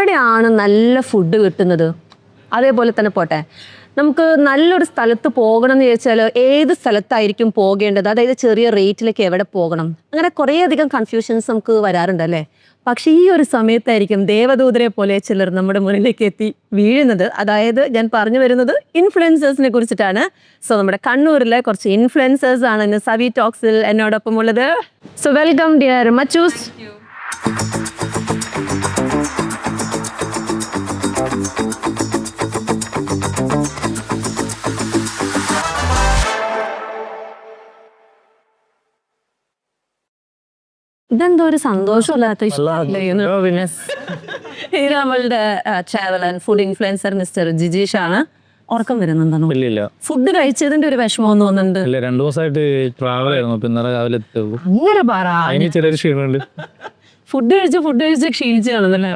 എവിടെയാണ് നല്ല ഫുഡ് കിട്ടുന്നത്? അതേപോലെ തന്നെ പോട്ടെ. നമുക്ക് നല്ലൊരു സ്ഥലത്ത് പോകണം എന്ന് ചോദിച്ചാൽ ഏത് സ്ഥലത്തായിരിക്കും പോകേണ്ടത്? അതായത് ചെറിയ റേറ്റിലേക്ക് എവിടെ പോകണം? അങ്ങനെ കുറേ അധികം കൺഫ്യൂഷൻസ് നമുക്ക് വരാറുണ്ട് അല്ലേ? പക്ഷേ ഈ ഒരു സമയത്തായിരിക്കും ദേവദൂതരെ പോലെ ചിലർ നമ്മുടെ മുന്നിലേക്ക് എത്തി വീഴുന്നത്. അതായത് ഞാൻ പറഞ്ഞു വരുന്നത് ഇൻഫ്ലുവൻസേഴ്സിനെ കുറിച്ചിട്ടാണ്. സോ നമ്മുടെ കണ്ണൂരിലെ കുറച്ച് ഇൻഫ്ലുവൻസേഴ്സ് ആണ് ഇന്ന് സവി ടോക്സിൽ എന്നോടൊപ്പം ഉള്ളത്. സോ വെൽക്കം ഡിയർ മച്ചൂസ് ഇതെന്തോ ഒരു സന്തോഷമില്ലാത്ത ഇത് നമ്മളുടെ travel food influencer mister Jijeesh ആണ്. ഉറക്കം വരുന്നുണ്ടെന്നു ഫുഡ് കഴിച്ചതിന്റെ ഒരു വിഷമം തോന്നുന്നുണ്ട്. ഇല്ല രണ്ടു ദിവസമായിട്ട് ട്രാവൽ ആയിരുന്നു. ഇന്നലെ രാവിലെ പറ. ക്ഷീണമുണ്ട്. ഫുഡ് കഴിച്ച് ഫുഡ് കഴിച്ച് ക്ഷീണിച്ച് കാണുന്നല്ലേ?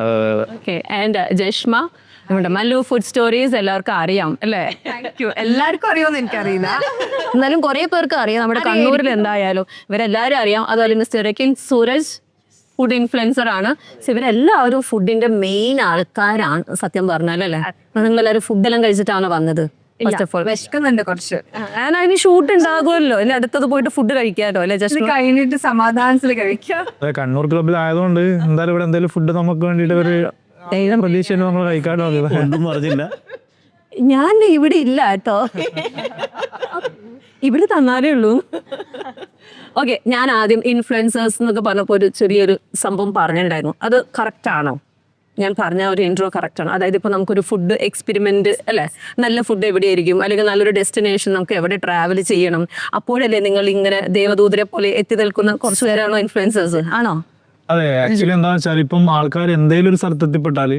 ഓക്കെ ആൻഡ് ജഷ്മ നമ്മുടെ മല്ലു ഫുഡ് സ്റ്റോറീസ് എല്ലാവർക്കും അറിയാം അല്ലേ? എല്ലാവർക്കും അറിയുമെന്ന് എനിക്കറിയില്ല. എന്നാലും കുറെ പേർക്ക് അറിയാം നമ്മുടെ കണ്ണൂരിൽ എന്തായാലും. ഇവരെല്ലാവരും അറിയാം. അതുപോലെ മിസ്റ്റർ സൂരജ് ഫുഡ് ഇൻഫ്ലുവൻസർ ആണ്. ഇവരെല്ലാവരും ഫുഡിന്റെ മെയിൻ ആൾക്കാരാണ് സത്യം പറഞ്ഞാൽ അല്ലേ? നിങ്ങൾ എല്ലാവരും ഫുഡെല്ലാം കഴിച്ചിട്ടാണ് വന്നത്? ഫസ്റ്റ് ഓഫ് ഓൾ വിശക്കുന്നുണ്ട് കുറച്ച്. അതിന് ഷൂട്ട് ഉണ്ടാകുമല്ലോ. ഇനി അടുത്തത് പോയിട്ട് ഫുഡ് കഴിക്കാമല്ലോ അല്ലെ ഇത് ജസ്റ്റ് കഴിഞ്ഞിട്ട് സമാധാനത്തിൽ കഴിക്കാം. കണ്ണൂർ ക്ലബ്ബിൽ ആയതുകൊണ്ട് എന്തായാലും ഇവിടെ എന്തായാലും ഫുഡ് നമുക്ക് വേണ്ടിയിട്ട് ഒരു പ്രതീക്ഷ നമ്മൾ കഴിക്കാനോ ഒന്നും പറഞ്ഞില്ല. ഞാൻ ഇവിടെ ഇല്ല കേട്ടോ. ഇവിടെ തന്നാലേ ഉള്ളൂ. ഓക്കെ ഞാൻ ആദ്യം ഇൻഫ്ലുവൻസേഴ്സ് എന്നൊക്കെ പറഞ്ഞപ്പോൾ ഒരു ചെറിയൊരു സംഭവം പറഞ്ഞിട്ടുണ്ടായിരുന്നു. അത് കറക്റ്റ് ആണോ? ഞാൻ പറഞ്ഞ ഒരു ഇൻട്രോ കറക്റ്റ് ആണ്? അതായത് ഇപ്പോൾ നമുക്കൊരു ഫുഡ് എക്സ്പെരിമെന്റ് അല്ലേ? നല്ല ഫുഡ് എവിടെയായിരിക്കും? അല്ലെങ്കിൽ നല്ലൊരു ഡെസ്റ്റിനേഷൻ നമുക്ക് എവിടെ ട്രാവൽ ചെയ്യണം? അപ്പോഴല്ലേ നിങ്ങൾ ഇങ്ങനെ ദേവദൂതരെ പോലെ എത്തി നിൽക്കുന്ന കുറച്ച് പേരാണോ ഇൻഫ്ലുവൻസേഴ്സ് ആണോ? അതെ ആക്ച്വലി എന്താ വെച്ചാൽ ഇപ്പം ആൾക്കാർ എന്തെങ്കിലും ഒരു സ്ഥലത്ത് എത്തിപ്പെട്ടാൽ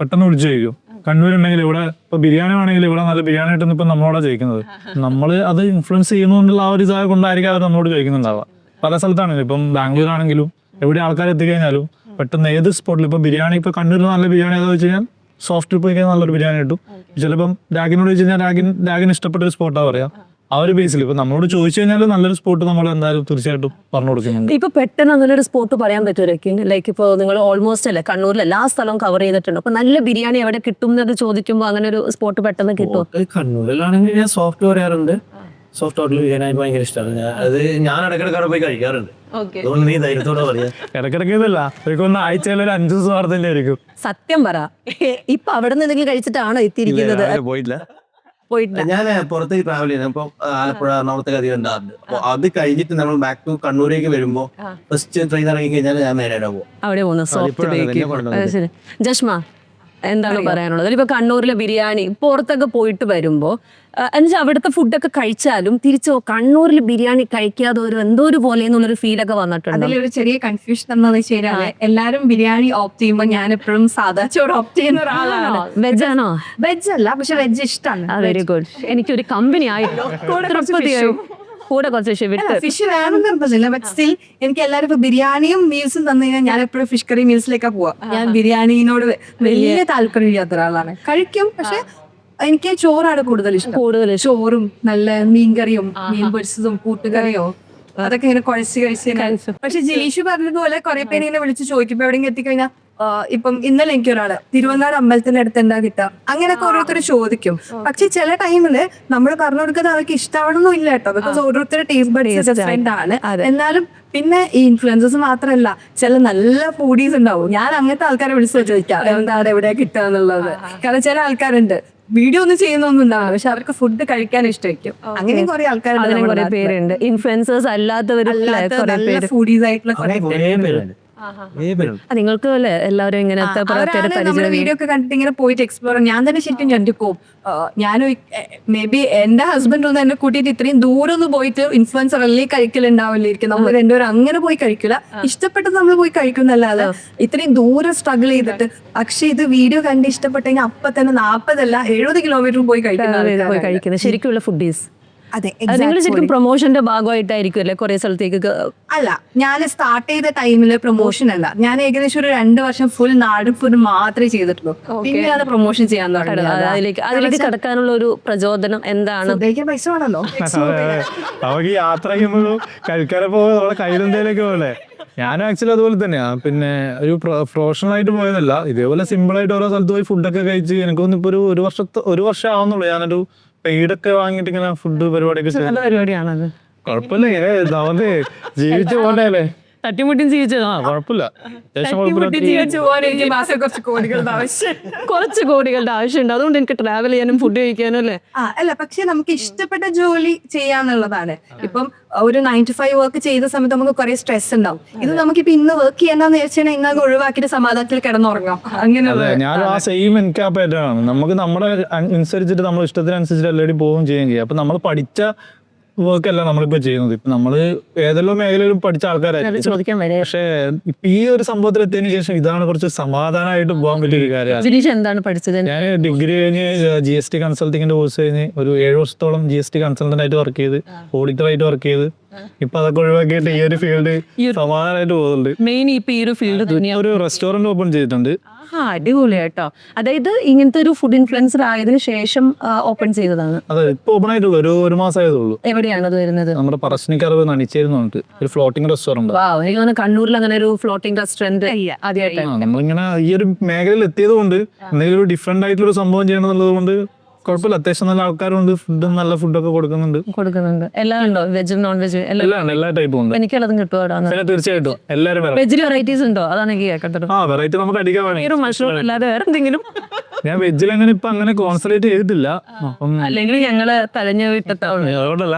പെട്ടെന്ന് വിളിച്ചു ചോദിക്കും കണ്ണൂരുണ്ടെങ്കിൽ ഇവിടെ ഇപ്പൊ ബിരിയാണി വേണമെങ്കിൽ ഇവിടെ നല്ല ബിരിയാണി കിട്ടുന്ന ഇപ്പൊ നമ്മളോടാ ചോദിക്കുന്നത് നമ്മൾ അത് ഇൻഫ്ലുവൻസ് ചെയ്യുന്നതുകൊണ്ടുള്ള ആ ഒരു ഇതായ കൊണ്ടായിരിക്കും അവർ നമ്മളോട് ചോദിക്കുന്നുണ്ടാവുക പല സ്ഥലത്താണെങ്കിലും ഇപ്പം ബാംഗ്ലൂർ ആണെങ്കിലും എവിടെ ആൾക്കാർ എത്തിക്കഴിഞ്ഞാലും പെട്ടെന്ന് ഏത് സ്പോട്ടിൽ ഇപ്പൊ ബിരിയാണി ഇപ്പൊ കണ്ണൂരിൽ നല്ല ബിരിയാണി ഏതാ വെച്ച് കഴിഞ്ഞാൽ സോഫ്റ്റ് പോയി കഴിഞ്ഞാൽ നല്ലൊരു ബിരിയാണി കിട്ടും. ചിലപ്പം രാഗിനോട് വെച്ച് കഴിഞ്ഞാൽ രാഗിൻ രാഗിന് ഇഷ്ടപ്പെട്ട ഒരു സ്പോട്ടാ പറയാ. ആ ഒരു ബേസിൽ ഇപ്പൊ നമ്മളോട് ചോദിച്ചു കഴിഞ്ഞാൽ നല്ലൊരു സ്പോട്ട് നമ്മൾ എന്തായാലും തീർച്ചയായിട്ടും പറഞ്ഞു കൊടുക്കുന്നുണ്ട് ഇപ്പൊ പെട്ടെന്ന് നല്ലൊരു സ്പോട്ട് പറയാൻ പറ്റുമായിരിക്കും ലൈക്ക് ഇപ്പോൾ നിങ്ങൾ ഓൾമോസ്റ്റ് അല്ലേ കണ്ണൂരിൽ എല്ലാ സ്ഥലവും കവർ ചെയ്തിട്ടുണ്ട്. അപ്പൊ നല്ല ബിരിയാണി എവിടെ കിട്ടും എന്നൊക്കെ ചോദിക്കുമ്പോൾ അങ്ങനെ ഒരു സ്പോട്ട് പെട്ടെന്ന് കിട്ടും കണ്ണൂരിലാണെങ്കിൽ ഞാൻ സോഫ്റ്റ് പറയാറുണ്ട്. സോഫ്റ്റ് ഹോട്ടൽ ബിരിയാണി എനിക്ക് ഭയങ്കര ഇഷ്ടമാണ് അത് ഞാൻ ഇടയ്ക്കിടയ്ക്ക് അവിടെ പോയി കഴിക്കാറുണ്ട്. അതുകൊണ്ട് നീ ധൈര്യത്തോടെ പറയാ. ഇടയ്ക്കിടയ്ക്ക് ഇതല്ല. ഇവർക്ക് ഒന്ന് ആഴ്ചയിൽ ഒരു അഞ്ചു ദിവസം ആയിരിക്കും. സത്യം പറ. ഇപ്പൊ അവിടെ നിന്ന് എന്തെങ്കിലും കഴിച്ചിട്ടാണോ എത്തിയിരിക്കുന്നത്? പോയിട്ടില്ല. ഞാൻ പുറത്തേക്ക് ട്രാവൽ ചെയ്യുന്നത്. ഇപ്പൊ ആലപ്പുഴ എറണാകുളത്തേക്ക് അധികം ഉണ്ടാറുണ്ട് അപ്പൊ അത് കഴിഞ്ഞിട്ട് നമ്മൾ ബാക്ക് ടു കണ്ണൂരേക്ക് വരുമ്പോ ഫസ്റ്റ് ട്രെയിൻ ഇറങ്ങി കഴിഞ്ഞാൽ ഞാൻ നേരെ പോകും. അവിടെ ജഷ്മ എന്താണ് പറയാനുള്ളത്? ഇപ്പൊ കണ്ണൂരിലെ ബിരിയാണി പുറത്തൊക്കെ പോയിട്ട് വരുമ്പോ എന്നുവെച്ചാൽ അവിടുത്തെ ഫുഡൊക്കെ കഴിച്ചാലും തിരിച്ചോ കണ്ണൂരിൽ ബിരിയാണി കഴിക്കാതെ ഒരു എന്തോ ഒരു പോലെ എന്നുള്ളൊരു ഫീൽ ഒക്കെ വന്നിട്ടുണ്ട്? അതിലൊരു ചെറിയ കൺഫ്യൂഷൻ എന്താണെന്ന് വെച്ച് കഴിഞ്ഞാൽ എല്ലാരും ബിരിയാണി ഓപ്റ്റ് ചെയ്യുമ്പോൾ ഞാൻ എപ്പോഴും സാധാ ചോറ് ഓപ്റ്റ് ചെയ്യുന്ന ഒരാളാണ്. വെജ് ആണോ? വെജ് അല്ല പക്ഷെ വെജ് ഇഷ്ടമാണ് വെരി ഗുഡ് എനിക്കൊരു കമ്പനി ആയി. കൂടെ കുറച്ച് ഷിവിട്ട് ഫിഷ് വേണം നിർബന്ധമില്ല. ബട്ട് സ്റ്റിൽ എനിക്ക് എല്ലാവരും ഇപ്പൊ ബിരിയാണിയും മീൽസും തന്നു കഴിഞ്ഞാൽ ഞാൻ എപ്പോഴും ഫിഷ് കറി മീൽസിലേക്കാ പോവാ. ഞാൻ ബിരിയാണിനോട് വലിയ താല്പര്യം ഇല്ലാത്ത ഒരാളാണ്. കഴിക്കും പക്ഷെ എനിക്ക് ചോറാണ് കൂടുതൽ ഇഷ്ടം. കൂടുതൽ ചോറും നല്ല മീൻകറിയും മീൻ പൊരിച്ചതും കൂട്ടുകറിയോ അതൊക്കെ ഇങ്ങനെ കുഴച്ച് കഴിച്ച് പക്ഷെ ജിലീഷ് പറഞ്ഞതുപോലെ കുറെ പേര് ഇങ്ങനെ വിളിച്ച് ചോദിക്കുമ്പോ എവിടെയെങ്കിലും എത്തിക്കഴിഞ്ഞാൽ ഇപ്പം ഇന്നലെ എനിക്ക് ഒരാൾ തിരുവങ്ങാട് അമ്പലത്തിന്റെ അടുത്ത് എന്താ കിട്ടുക അങ്ങനെയൊക്കെ ഓരോരുത്തർ ചോദിക്കും. പക്ഷെ ചില ടൈമിൽ നമ്മൾ പറഞ്ഞു കൊടുക്കുന്നത് അവർക്ക് ഇഷ്ടമാവണമെന്നും ഇല്ല കേട്ടോ. ബിക്കോസ് ഓരോരുത്തരുടെ ടേസ്റ്റ് ബഡ്സ് ഡിഫറെന്റ് ആണ്. എന്നാലും പിന്നെ ഈ ഇൻഫ്ലുവൻസസ് മാത്രമല്ല ചില നല്ല ഫുഡീസ് ഉണ്ടാവും. ഞാൻ അങ്ങനത്തെ ആൾക്കാരെ വിളിച്ചു ചോദിക്കാം എന്താണ് എവിടെ കിട്ടുക എന്നുള്ളത്? കാരണം ചില ആൾക്കാരുണ്ട്. വീഡിയോ ഒന്നും ചെയ്യുന്നൊന്നും ഉണ്ടാവില്ല. പക്ഷെ അവർക്ക് ഫുഡ് കഴിക്കാൻ ഇഷ്ടമായിരിക്കും. അങ്ങനെ കുറെ നമ്മുടെ പേരുണ്ട്. ഇൻഫ്ലുവൻസേഴ്സ് അല്ലാത്തവരും ഫുഡീസ് ആയിട്ടുള്ള നിങ്ങൾക്ക് അല്ലേ എല്ലാവരും നമ്മുടെ വീഡിയോ ഒക്കെ കണ്ടിട്ട് ഇങ്ങനെ പോയിട്ട് എക്സ്പ്ലോർ ഞാൻ തന്നെ ശരിക്കും ഞെട്ടിപ്പോവും. ഞാനും മേ ബി എന്റെ ഹസ്ബൻഡ് ഒന്ന് എന്നെ കൂട്ടിയിട്ട് ഇത്രയും ദൂരം ഒന്ന് പോയിട്ട് ഇൻഫ്ലുവൻസർ അല്ലേ കഴിക്കലുണ്ടാവില്ലായിരിക്കും നമ്മൾ രണ്ടുപേരും അങ്ങനെ പോയി കഴിക്കില്ല ഇഷ്ടപ്പെട്ടത് നമ്മൾ പോയി കഴിക്കുന്നല്ലാതെ ഇത്രയും ദൂരം സ്ട്രഗിൾ ചെയ്തിട്ട് പക്ഷെ ഇത് വീഡിയോ കണ്ട് ഇഷ്ടപ്പെട്ടെങ്കിൽ അപ്പൊ തന്നെ നാപ്പതല്ല എഴുപത് കിലോമീറ്റർ പോയി. കഴിക്കുന്നത് ശരിക്കുള്ള ഫുഡീസ് അതെ നിങ്ങൾ ശരിക്കും പ്രൊമോഷന്റെ ഭാഗമായിട്ടായിരിക്കും അല്ലേ? കുറെ സ്ഥലത്തേക്ക് അല്ല ഞാൻ സ്റ്റാർട്ട് ചെയ്ത ടൈമിൽ പ്രൊമോഷൻ അല്ല. ഞാൻ ഏകദേശം ഒരു രണ്ട് വർഷം ഫുൾ നാടും ഫുൾ മാത്രമേ ചെയ്തിട്ടുള്ളൂ. പിന്നെയാണ് പ്രൊമോഷൻ ചെയ്യാൻ തുടങ്ങിയത് അതിലേക്ക് അതിലേക്ക് കടക്കാനുള്ള ഒരു പ്രചോദനം എന്താണ്? പൈസ വേണമല്ലോ നമുക്ക് യാത്ര ചെയ്യുമ്പോഴും കഴിക്കാതെ പോകുമ്പോൾ നമ്മളെ കയ്യിലെന്തേലൊക്കെ പോലെ. ഞാനും ആക്ച്വലി അതുപോലെ തന്നെയാണ് പിന്നെ ഒരു പ്രൊഫഷണൽ ആയിട്ട് പോയതല്ല. ഇതേപോലെ സിമ്പിൾ ആയിട്ട് ഓരോ സ്ഥലത്ത് പോയി ഫുഡൊക്കെ കഴിച്ച് എനിക്കൊന്നും ഇപ്പൊ ഒരു ഒരു വർഷത്തെ ഒരു വർഷം ആവുന്നുള്ളൂ. ഞാനൊരു പെയ്ഡൊക്കെ വാങ്ങിയിട്ട് ഇങ്ങനെ ഫുഡ് പരിപാടിയൊക്കെ നല്ല പരിപാടിയാണത്. കുഴപ്പമില്ല ഇങ്ങനെ ജീവിച്ചു പോണ്ടേ അല്ലേ തട്ടിമുട്ടിയും ജീവിച്ചത്. ആ കുഴപ്പമില്ല. അത്യാവശ്യം കുറച്ച് കോടികളുടെ ആവശ്യം. കുറച്ച് കോടികളുടെ ആവശ്യമുണ്ട്. അതുകൊണ്ട് എനിക്ക് ട്രാവൽ ചെയ്യാനും ഫുഡ് കഴിക്കാനും അല്ലേ? ആ അല്ല പക്ഷെ നമുക്ക് ഇഷ്ടപ്പെട്ട ജോലി ചെയ്യാന്നുള്ളതാണ്. ഇപ്പം ഒരു നയൻ ടു ഫൈവ് വർക്ക് ചെയ്ത സമയത്ത് നമുക്ക് കുറെ സ്ട്രെസ് ഉണ്ടാവും. ഇത് നമുക്ക് നമുക്കിപ്പോ ഇന്ന് വർക്ക് ചെയ്യണ്ടെന്ന് വെച്ചാൽ ഇന്ന് ഒഴിവാക്കിയിട്ട് സമാധാനത്തിൽ കിടന്നുറങ്ങാം. അങ്ങനെ അതെ ഞാൻ ആ സെയിം എനിക്ക് ആ pattern ആണ്. നമുക്ക് നമ്മുടെ അനുസരിച്ചിട്ട് നമ്മൾ ഇഷ്ടത്തിനനുസരിച്ചിട്ട് എല്ലാവരും പോവുകയും ചെയ്യുകയും ചെയ്യും. അപ്പൊ നമ്മൾ പഠിച്ച വർക്ക് അല്ല നമ്മളിപ്പോ ചെയ്യുന്നത്. ഇപ്പൊ നമ്മൾ ഏതെല്ലാം മേഖലയിലും പഠിച്ച ആൾക്കാരായിരിക്കും. പക്ഷേ ഇപ്പൊ ഈ ഒരു സംഭവത്തിൽ എത്തിയതിനു ശേഷം ഇതാണ് കുറച്ച് സമാധാനമായിട്ട് പോകാൻ പറ്റിയൊരു കാര്യമാണ് എന്താണ് പഠിച്ചത്? ഞാൻ ഡിഗ്രി കഴിഞ്ഞ് ജി എസ് ടി കൺസൾട്ടിങ്ങിന്റെ കോഴ്സ് കഴിഞ്ഞ് ഒരു ഏഴ് വർഷത്തോളം ജി എസ് ടി കൺസൾട്ടന്റ് ആയിട്ട് വർക്ക് ചെയ്ത് ഓഡിറ്റർ ആയിട്ട് വർക്ക് ചെയ്ത് ഇപ്പൊ അതൊക്കെ ഒഴിവാക്കിയിട്ട് ഈ ഒരു ഫീൽഡ് സമാധാനമായിട്ട് പോകുന്നുണ്ട് മെയിൻ ഇപ്പൊ ഈ ഒരു ഫീൽഡ് ഒരു റെസ്റ്റോറന്റ് ഓപ്പൺ ചെയ്തിട്ടുണ്ട്. ആ അടിപൊളി കേട്ടോ അതായത് ഇങ്ങനത്തെ ഒരു ഫുഡ് ഇൻഫ്ലുവൻസർ ആയതിനു ശേഷം ഓപ്പൺ ചെയ്തതാണ്. അതെ ഇപ്പൊ ഓപ്പൺ ആയിട്ടുള്ളൂ. ഒരു ഒരു മാസം ആയതുള്ളൂ എവിടെയാണ് അത് വരുന്നത്? നമ്മുടെ പറശ്ശിനിക്കറവ് നണിച്ചേരുന്നുണ്ട് ഒരു ഫ്ലോട്ടിംഗ് റെസ്റ്റോറന്റ് വാ എനിക്ക് തോന്നുന്നു കണ്ണൂരിൽ അങ്ങനെ ഒരു ഫ്ലോട്ടിംഗ് റെസ്റ്റോറന്റ് ആദ്യമായിട്ടാണ്. നമ്മളിങ്ങനെ ഈ ഒരു മേഖലയിൽ എത്തിയത് കൊണ്ട് എന്തെങ്കിലും ഒരു ഡിഫറെന്റ് ആയിട്ടുള്ള ഒരു സംഭവം ചെയ്യണം എന്നുള്ളത് കൊണ്ട് കുഴപ്പമില്ല. അത്യാവശ്യം നല്ല ആൾക്കാരുണ്ട്. ഫുഡും നല്ല ഫുഡൊക്കെ കൊടുക്കുന്നുണ്ട്. കൊടുക്കുന്നുണ്ട്. എല്ലാം ഉണ്ടോ? വെജും നോൺ വെജും എല്ലാം എല്ലാം ടൈപ്പും ഉണ്ട്. എനിക്ക് കിട്ടുമോ കിട്ടും തീർച്ചയായിട്ടും എല്ലാവരും വരാം. വെജിൽ വെറൈറ്റീസ് ഉണ്ടോ? അതാണ് എനിക്ക് കേൾക്കട്ടെ ആ വെറൈറ്റി നമുക്ക് അടിക്കാൻ മഷ്റൂം അല്ലാതെ വേറെ എന്തെങ്കിലും ഞാൻ വെജിൽ അങ്ങനെ ഇപ്പൊ അങ്ങനെ കോൺസെൻട്രേറ്റ് ചെയ്തിട്ടില്ല. അല്ലെങ്കിൽ ഞങ്ങൾ തലഞ്ഞു വിട്ടത്തോളൂ അതുകൊണ്ടല്ല.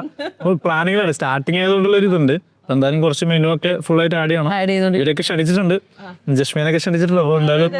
പ്ലാനിങ്ങിലാണ് സ്റ്റാർട്ടിങ് ആയതുകൊണ്ടുള്ള ഒരു ഇതുണ്ട് എന്തായാലും കുറച്ച് മെനു ഒക്കെ ഫുൾ ആയിട്ട് ആഡ് ചെയ്യണം. ആഡ് ചെയ്തോണ്ട് ഇവരൊക്കെ ക്ഷണിച്ചിട്ടുണ്ട്. ജസ്മീനൊക്കെ ക്ഷണിച്ചിട്ടുണ്ട് അപ്പോൾ എന്തായാലും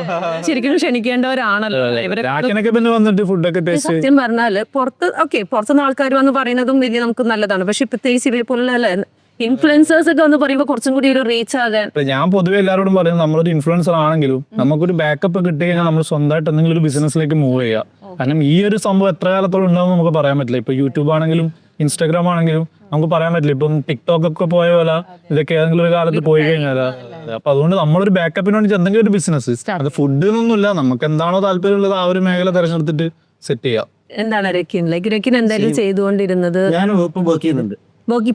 ശരിക്കും ക്ഷണിക്കേണ്ടവരാണല്ലോ രാക്കിനൊക്കെ പിന്നെ വന്നിട്ട് ഫുഡൊക്കെ ടേസ്റ്റ് സത്യം പറഞ്ഞാൽ പുറത്ത് ഓക്കെ പുറത്തുനിന്ന് ആൾക്കാർ വന്ന് പറയുന്നതും വലിയ നമുക്ക് നല്ലതാണ്. പക്ഷെ പ്രത്യേകിച്ച് ഇവരെ പോലുള്ള ഇൻഫ്ലുവൻസേഴ്സ് ഒക്കെ വന്ന് പറയുമ്പോൾ കുറച്ചും കൂടി ഒരു റീച്ച് ആകാൻ ഞാൻ പൊതുവെ എല്ലാവരോടും പറയുന്നത് നമ്മളൊരു ഇൻഫ്ലുവൻസർ ആണെങ്കിലും നമുക്കൊരു ബാക്കപ്പ് കിട്ടി കഴിഞ്ഞാൽ നമ്മൾ സ്വന്തമായിട്ട് എന്തെങ്കിലും ഒരു ബിസിനസ്സിലേക്ക് മൂവ് ചെയ്യുക കാരണം ഈ ഒരു സംഭവം എത്ര കാലത്തോളം ഉണ്ടാവും നമുക്ക് പറയാൻ പറ്റില്ല. ഇപ്പൊ യൂട്യൂബ് ആണെങ്കിലും ഇൻസ്റ്റാഗ്രാം ആണെങ്കിലും നമുക്ക് പറയാൻ പറ്റില്ല. ഇപ്പം ടിക്ടോക്ക് ഒക്കെ പോയ പോലെ ഇതൊക്കെ ഏതെങ്കിലും ഒരു കാലത്ത് പോയി കഴിഞ്ഞാൽ അപ്പൊ അതുകൊണ്ട് നമ്മളൊരു ബാക്കപ്പിന് വേണ്ടി എന്തെങ്കിലും ഒരു ബിസിനസ് അത് ഫുഡ് ഒന്നുമില്ല നമുക്ക് എന്താണോ താല്പര്യമുള്ളത് ആ ഒരു മേഖല തെരഞ്ഞെടുത്തിട്ട് സെറ്റ് ചെയ്യാം. എന്താണ് രക്കിൻ? ലൈക്ക് രക്കിൻ എന്തായാലും ചെയ്തുകൊണ്ടിരുന്നത്? ഞാൻ വർക്ക് ചെയ്യുന്നുണ്ട്. വർക്ക്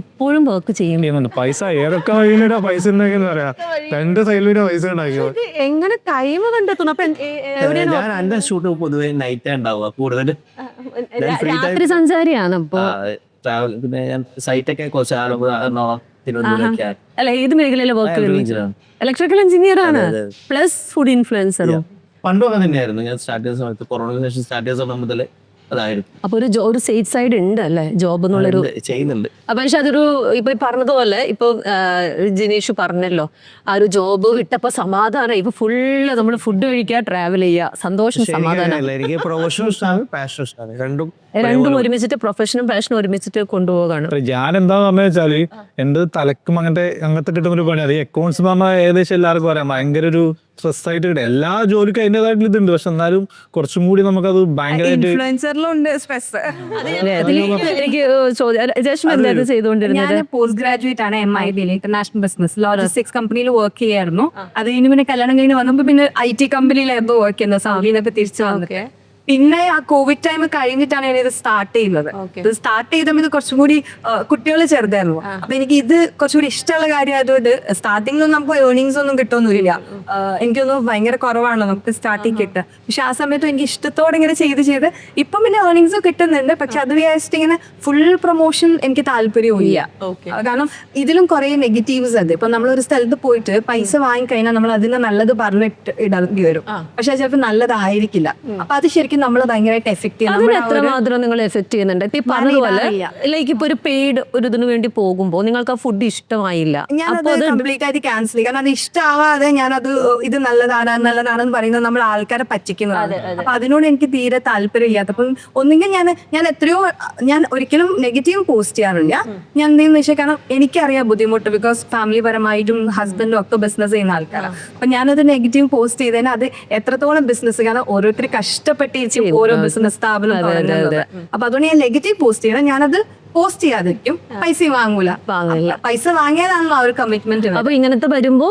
ഇപ്പോഴും വർക്ക് ചെയ്യും. ചെയ്യുന്നുണ്ട്. പൈസ ഏതൊക്കെ വഴിയിലൂടെ പൈസ ഉണ്ടാക്കിയെന്ന് പറയാ. രണ്ട് സൈഡിലൂടെ പൈസ ഉണ്ടാക്കിയോ എങ്ങനെ ടൈം കണ്ടെത്തുന്നു? അപ്പൊ ഞാൻ എന്റെ ഷൂട്ട് പൊതുവെ നൈറ്റ് ഉണ്ടാവുക. കൂടുതൽ രാത്രി സഞ്ചാരിയാണ് അപ്പൊ ട്രാവൽ പിന്നെ ഞാൻ സൈറ്റൊക്കെ കുറച്ച് ആലപ്പുഴ എറണാകുളം തിരുവനന്തപുരമൊക്കെ അല്ല ഏത് മേഖലയിലെ വർക്ക്. ഇലക്ട്രിക്കൽ എഞ്ചിനീയർ ആണ്. പ്ലസ് ഫുഡ് ഇൻഫ്ലുവൻസറും പണ്ടും അങ്ങനെ തന്നെയായിരുന്നു. ഞാൻ സ്റ്റാർട്ട് ചെയ്ത സമയത്ത് കൊറോണ ശേഷം സ്റ്റാർട്ട് ചെയ്ത സമയം മുതൽ അതായിരുന്നു. അപ്പൊ ഒരു ഒരു സേഫ് സൈഡ് ഉണ്ട് അല്ലേ? ജോബ് എന്നുള്ളൊരു ചെയ്യുന്നുണ്ട്. അപ്പൊ പക്ഷെ അതൊരു ഇപ്പൊ പറഞ്ഞതുപോലെ ഇപ്പൊ ജിനീഷ് പറഞ്ഞല്ലോ ആ ഒരു ജോബ് വിട്ടപ്പോ സമാധാനം ഇപ്പൊ ഫുള്ള് നമ്മൾ ഫുഡ് കഴിക്കുക ട്രാവൽ ചെയ്യുക സന്തോഷം സമാധാനം. എനിക്ക് പ്രൊഫഷണൽ ഇഷ്ടമാണ് പാഷൻ ഇഷ്ടമാണ് രണ്ടും രണ്ടും ഒരുമിച്ചിട്ട് പ്രൊഫഷനും പാഷനും ഒരുമിച്ചിട്ട് കൊണ്ടുപോകാണ് ഞാൻ എന്താന്ന് പറഞ്ഞു വെച്ചാൽ എന്റെ തലക്കും അങ്ങനത്തെ അങ്ങനത്തെ കിട്ടുന്ന ഒരു പണി അത് അക്കൗണ്ട്സ് എന്ന് പറഞ്ഞാൽ ഏകദേശം എല്ലാവർക്കും അറിയാം. ഭയങ്കര ഒരു സ്ട്രെസ് ആയിട്ട് കിട്ടും എല്ലാ ജോലിക്കും അതിന്റെതായിട്ടുള്ള ഇതുണ്ട്. പക്ഷെ എന്നാലും കുറച്ചും കൂടി നമുക്കത് ഭയങ്കരമായിട്ട് ചെയ്തുകൊണ്ടിരുന്നത് ഞാൻ പോസ്റ്റ് ഗ്രാജുവേറ്റ് ആണ് എം ഐ ഡിയിൽ ഇന്റർനാഷണൽ ബിസിനസ് ലോജിസ്റ്റിക്സ് കമ്പനിയിൽ വർക്ക് ചെയ്യായിരുന്നു. അത് കഴിഞ്ഞ് പിന്നെ കല്യാണം കഴിഞ്ഞ് വന്നപ്പോ പിന്നെ ഐ ടി കമ്പനിയിലായിരുന്നു വർക്ക് ചെയ്യുന്നത്. സാമീനൊക്കെ തിരിച്ചു വന്നിട്ട്. പിന്നെ ആ കോവിഡ് ടൈം കഴിഞ്ഞിട്ടാണ് ഞാൻ ഇത് സ്റ്റാർട്ട് ചെയ്യുന്നത് ഇത് സ്റ്റാർട്ട് ചെയ്തപ്പോൾ ഇത് കുറച്ചും കൂടി കുട്ടികൾ ചെറുതായിരുന്നു. അപ്പൊ എനിക്ക് ഇത് കുറച്ചുകൂടി ഇഷ്ടമുള്ള കാര്യമായതുകൊണ്ട് സ്റ്റാർട്ടിങ്ങിലൊന്നും നമുക്ക് ഏർണിങ്സ് ഒന്നും കിട്ടുമൊന്നുമില്ല എനിക്കൊന്നും ഭയങ്കര കുറവാണല്ലോ നമുക്ക് സ്റ്റാർട്ടിങ് കിട്ടുക. പക്ഷെ ആ സമയത്ത് എനിക്ക് ഇഷ്ടത്തോടെ ഇങ്ങനെ ചെയ്ത് ചെയ്ത് ഇപ്പം പിന്നെ ഏർണിങ്സ് കിട്ടുന്നുണ്ട്. പക്ഷെ അത് വിചാരിച്ചിട്ട് ഇങ്ങനെ ഫുൾ പ്രൊമോഷൻ എനിക്ക് താല്പര്യവും ഇല്ല. കാരണം ഇതിലും കുറെ നെഗറ്റീവ്സ് ഉണ്ട്. ഇപ്പൊ നമ്മളൊരു സ്ഥലത്ത് പോയിട്ട് പൈസ വാങ്ങിക്കഴിഞ്ഞാൽ നമ്മൾ അതിന് നല്ലത് പറഞ്ഞിട്ട് ഇടേണ്ടി വരും. പക്ഷെ ചിലപ്പോൾ നല്ലതായിരിക്കില്ല. അപ്പൊ അത് ശരിക്കും നമ്മൾ ഭയങ്കരമായിട്ട് എഫക്ട് ചെയ്യുന്നത് അതിന് നമ്മുടെ ആ എത്ര ഒരു- മാത്രം നിങ്ങൾ എഫക്ട് ചെയ്യുന്നുണ്ട്? ഇപ്പൊ പറഞ്ഞതുപോലെ ലൈക്ക് ഇപ്പൊ ഒരു പെയ്ഡ് ഒരു ഇതിനു വേണ്ടി പോകുമ്പോൾ നിങ്ങൾക്ക് ആ ഫുഡ് ഇഷ്ടമായില്ല. ഞാനത് കംപ്ലീറ്റ് ആയിട്ട് ക്യാൻസൽ ചെയ്യും. കാരണം അത് ഇഷ്ടമാവാതെ ഞാനത് ഇത് നല്ലതാണ് നല്ലതാണെന്ന് പറയുന്നത് നമ്മൾ ആൾക്കാരെ പറ്റിക്കുന്നതാണ്. അപ്പൊ അതിനോട് എനിക്ക് തീരെ താല്പര്യമില്ലാത്ത. അപ്പം ഒന്നുകിൽ ഞാൻ ഞാൻ എത്രയോ ഞാൻ ഒരിക്കലും നെഗറ്റീവ് പോസ്റ്റ് ചെയ്യാറില്ല. ഞാൻ എന്തെന്ന് വെച്ചാൽ കാരണം എനിക്കറിയാം ബുദ്ധിമുട്ട് ബിക്കോസ് ഫാമിലി പരമായിട്ടും ഹസ്ബൻഡും ഒക്കെ ബിസിനസ് ചെയ്യുന്ന ആൾക്കാരാണ് അപ്പൊ ഞാനത് നെഗറ്റീവ് പോസ്റ്റ് ചെയ്തതിന് അത് എത്രത്തോളം ബിസിനസ് കാരണം ഓരോരുത്തർ കഷ്ടപ്പെട്ട് ഈ ആയിരിക്കും ഓരോ ബിസിനസ് സ്ഥാപനം തുടങ്ങുന്നത്. അപ്പൊ അതുകൊണ്ട് ഞാൻ നെഗറ്റീവ് പോസ്റ്റ് ചെയ്യണം. ഞാനത് പോസ്റ്റ് ചെയ്യാതിരിക്കും. പൈസ വാങ്ങൂല. പൈസ വാങ്ങിയതാണല്ലോ ആ ഒരു കമ്മിറ്റ്മെന്റ് അപ്പൊ ഇങ്ങനത്തെ വരുമ്പോ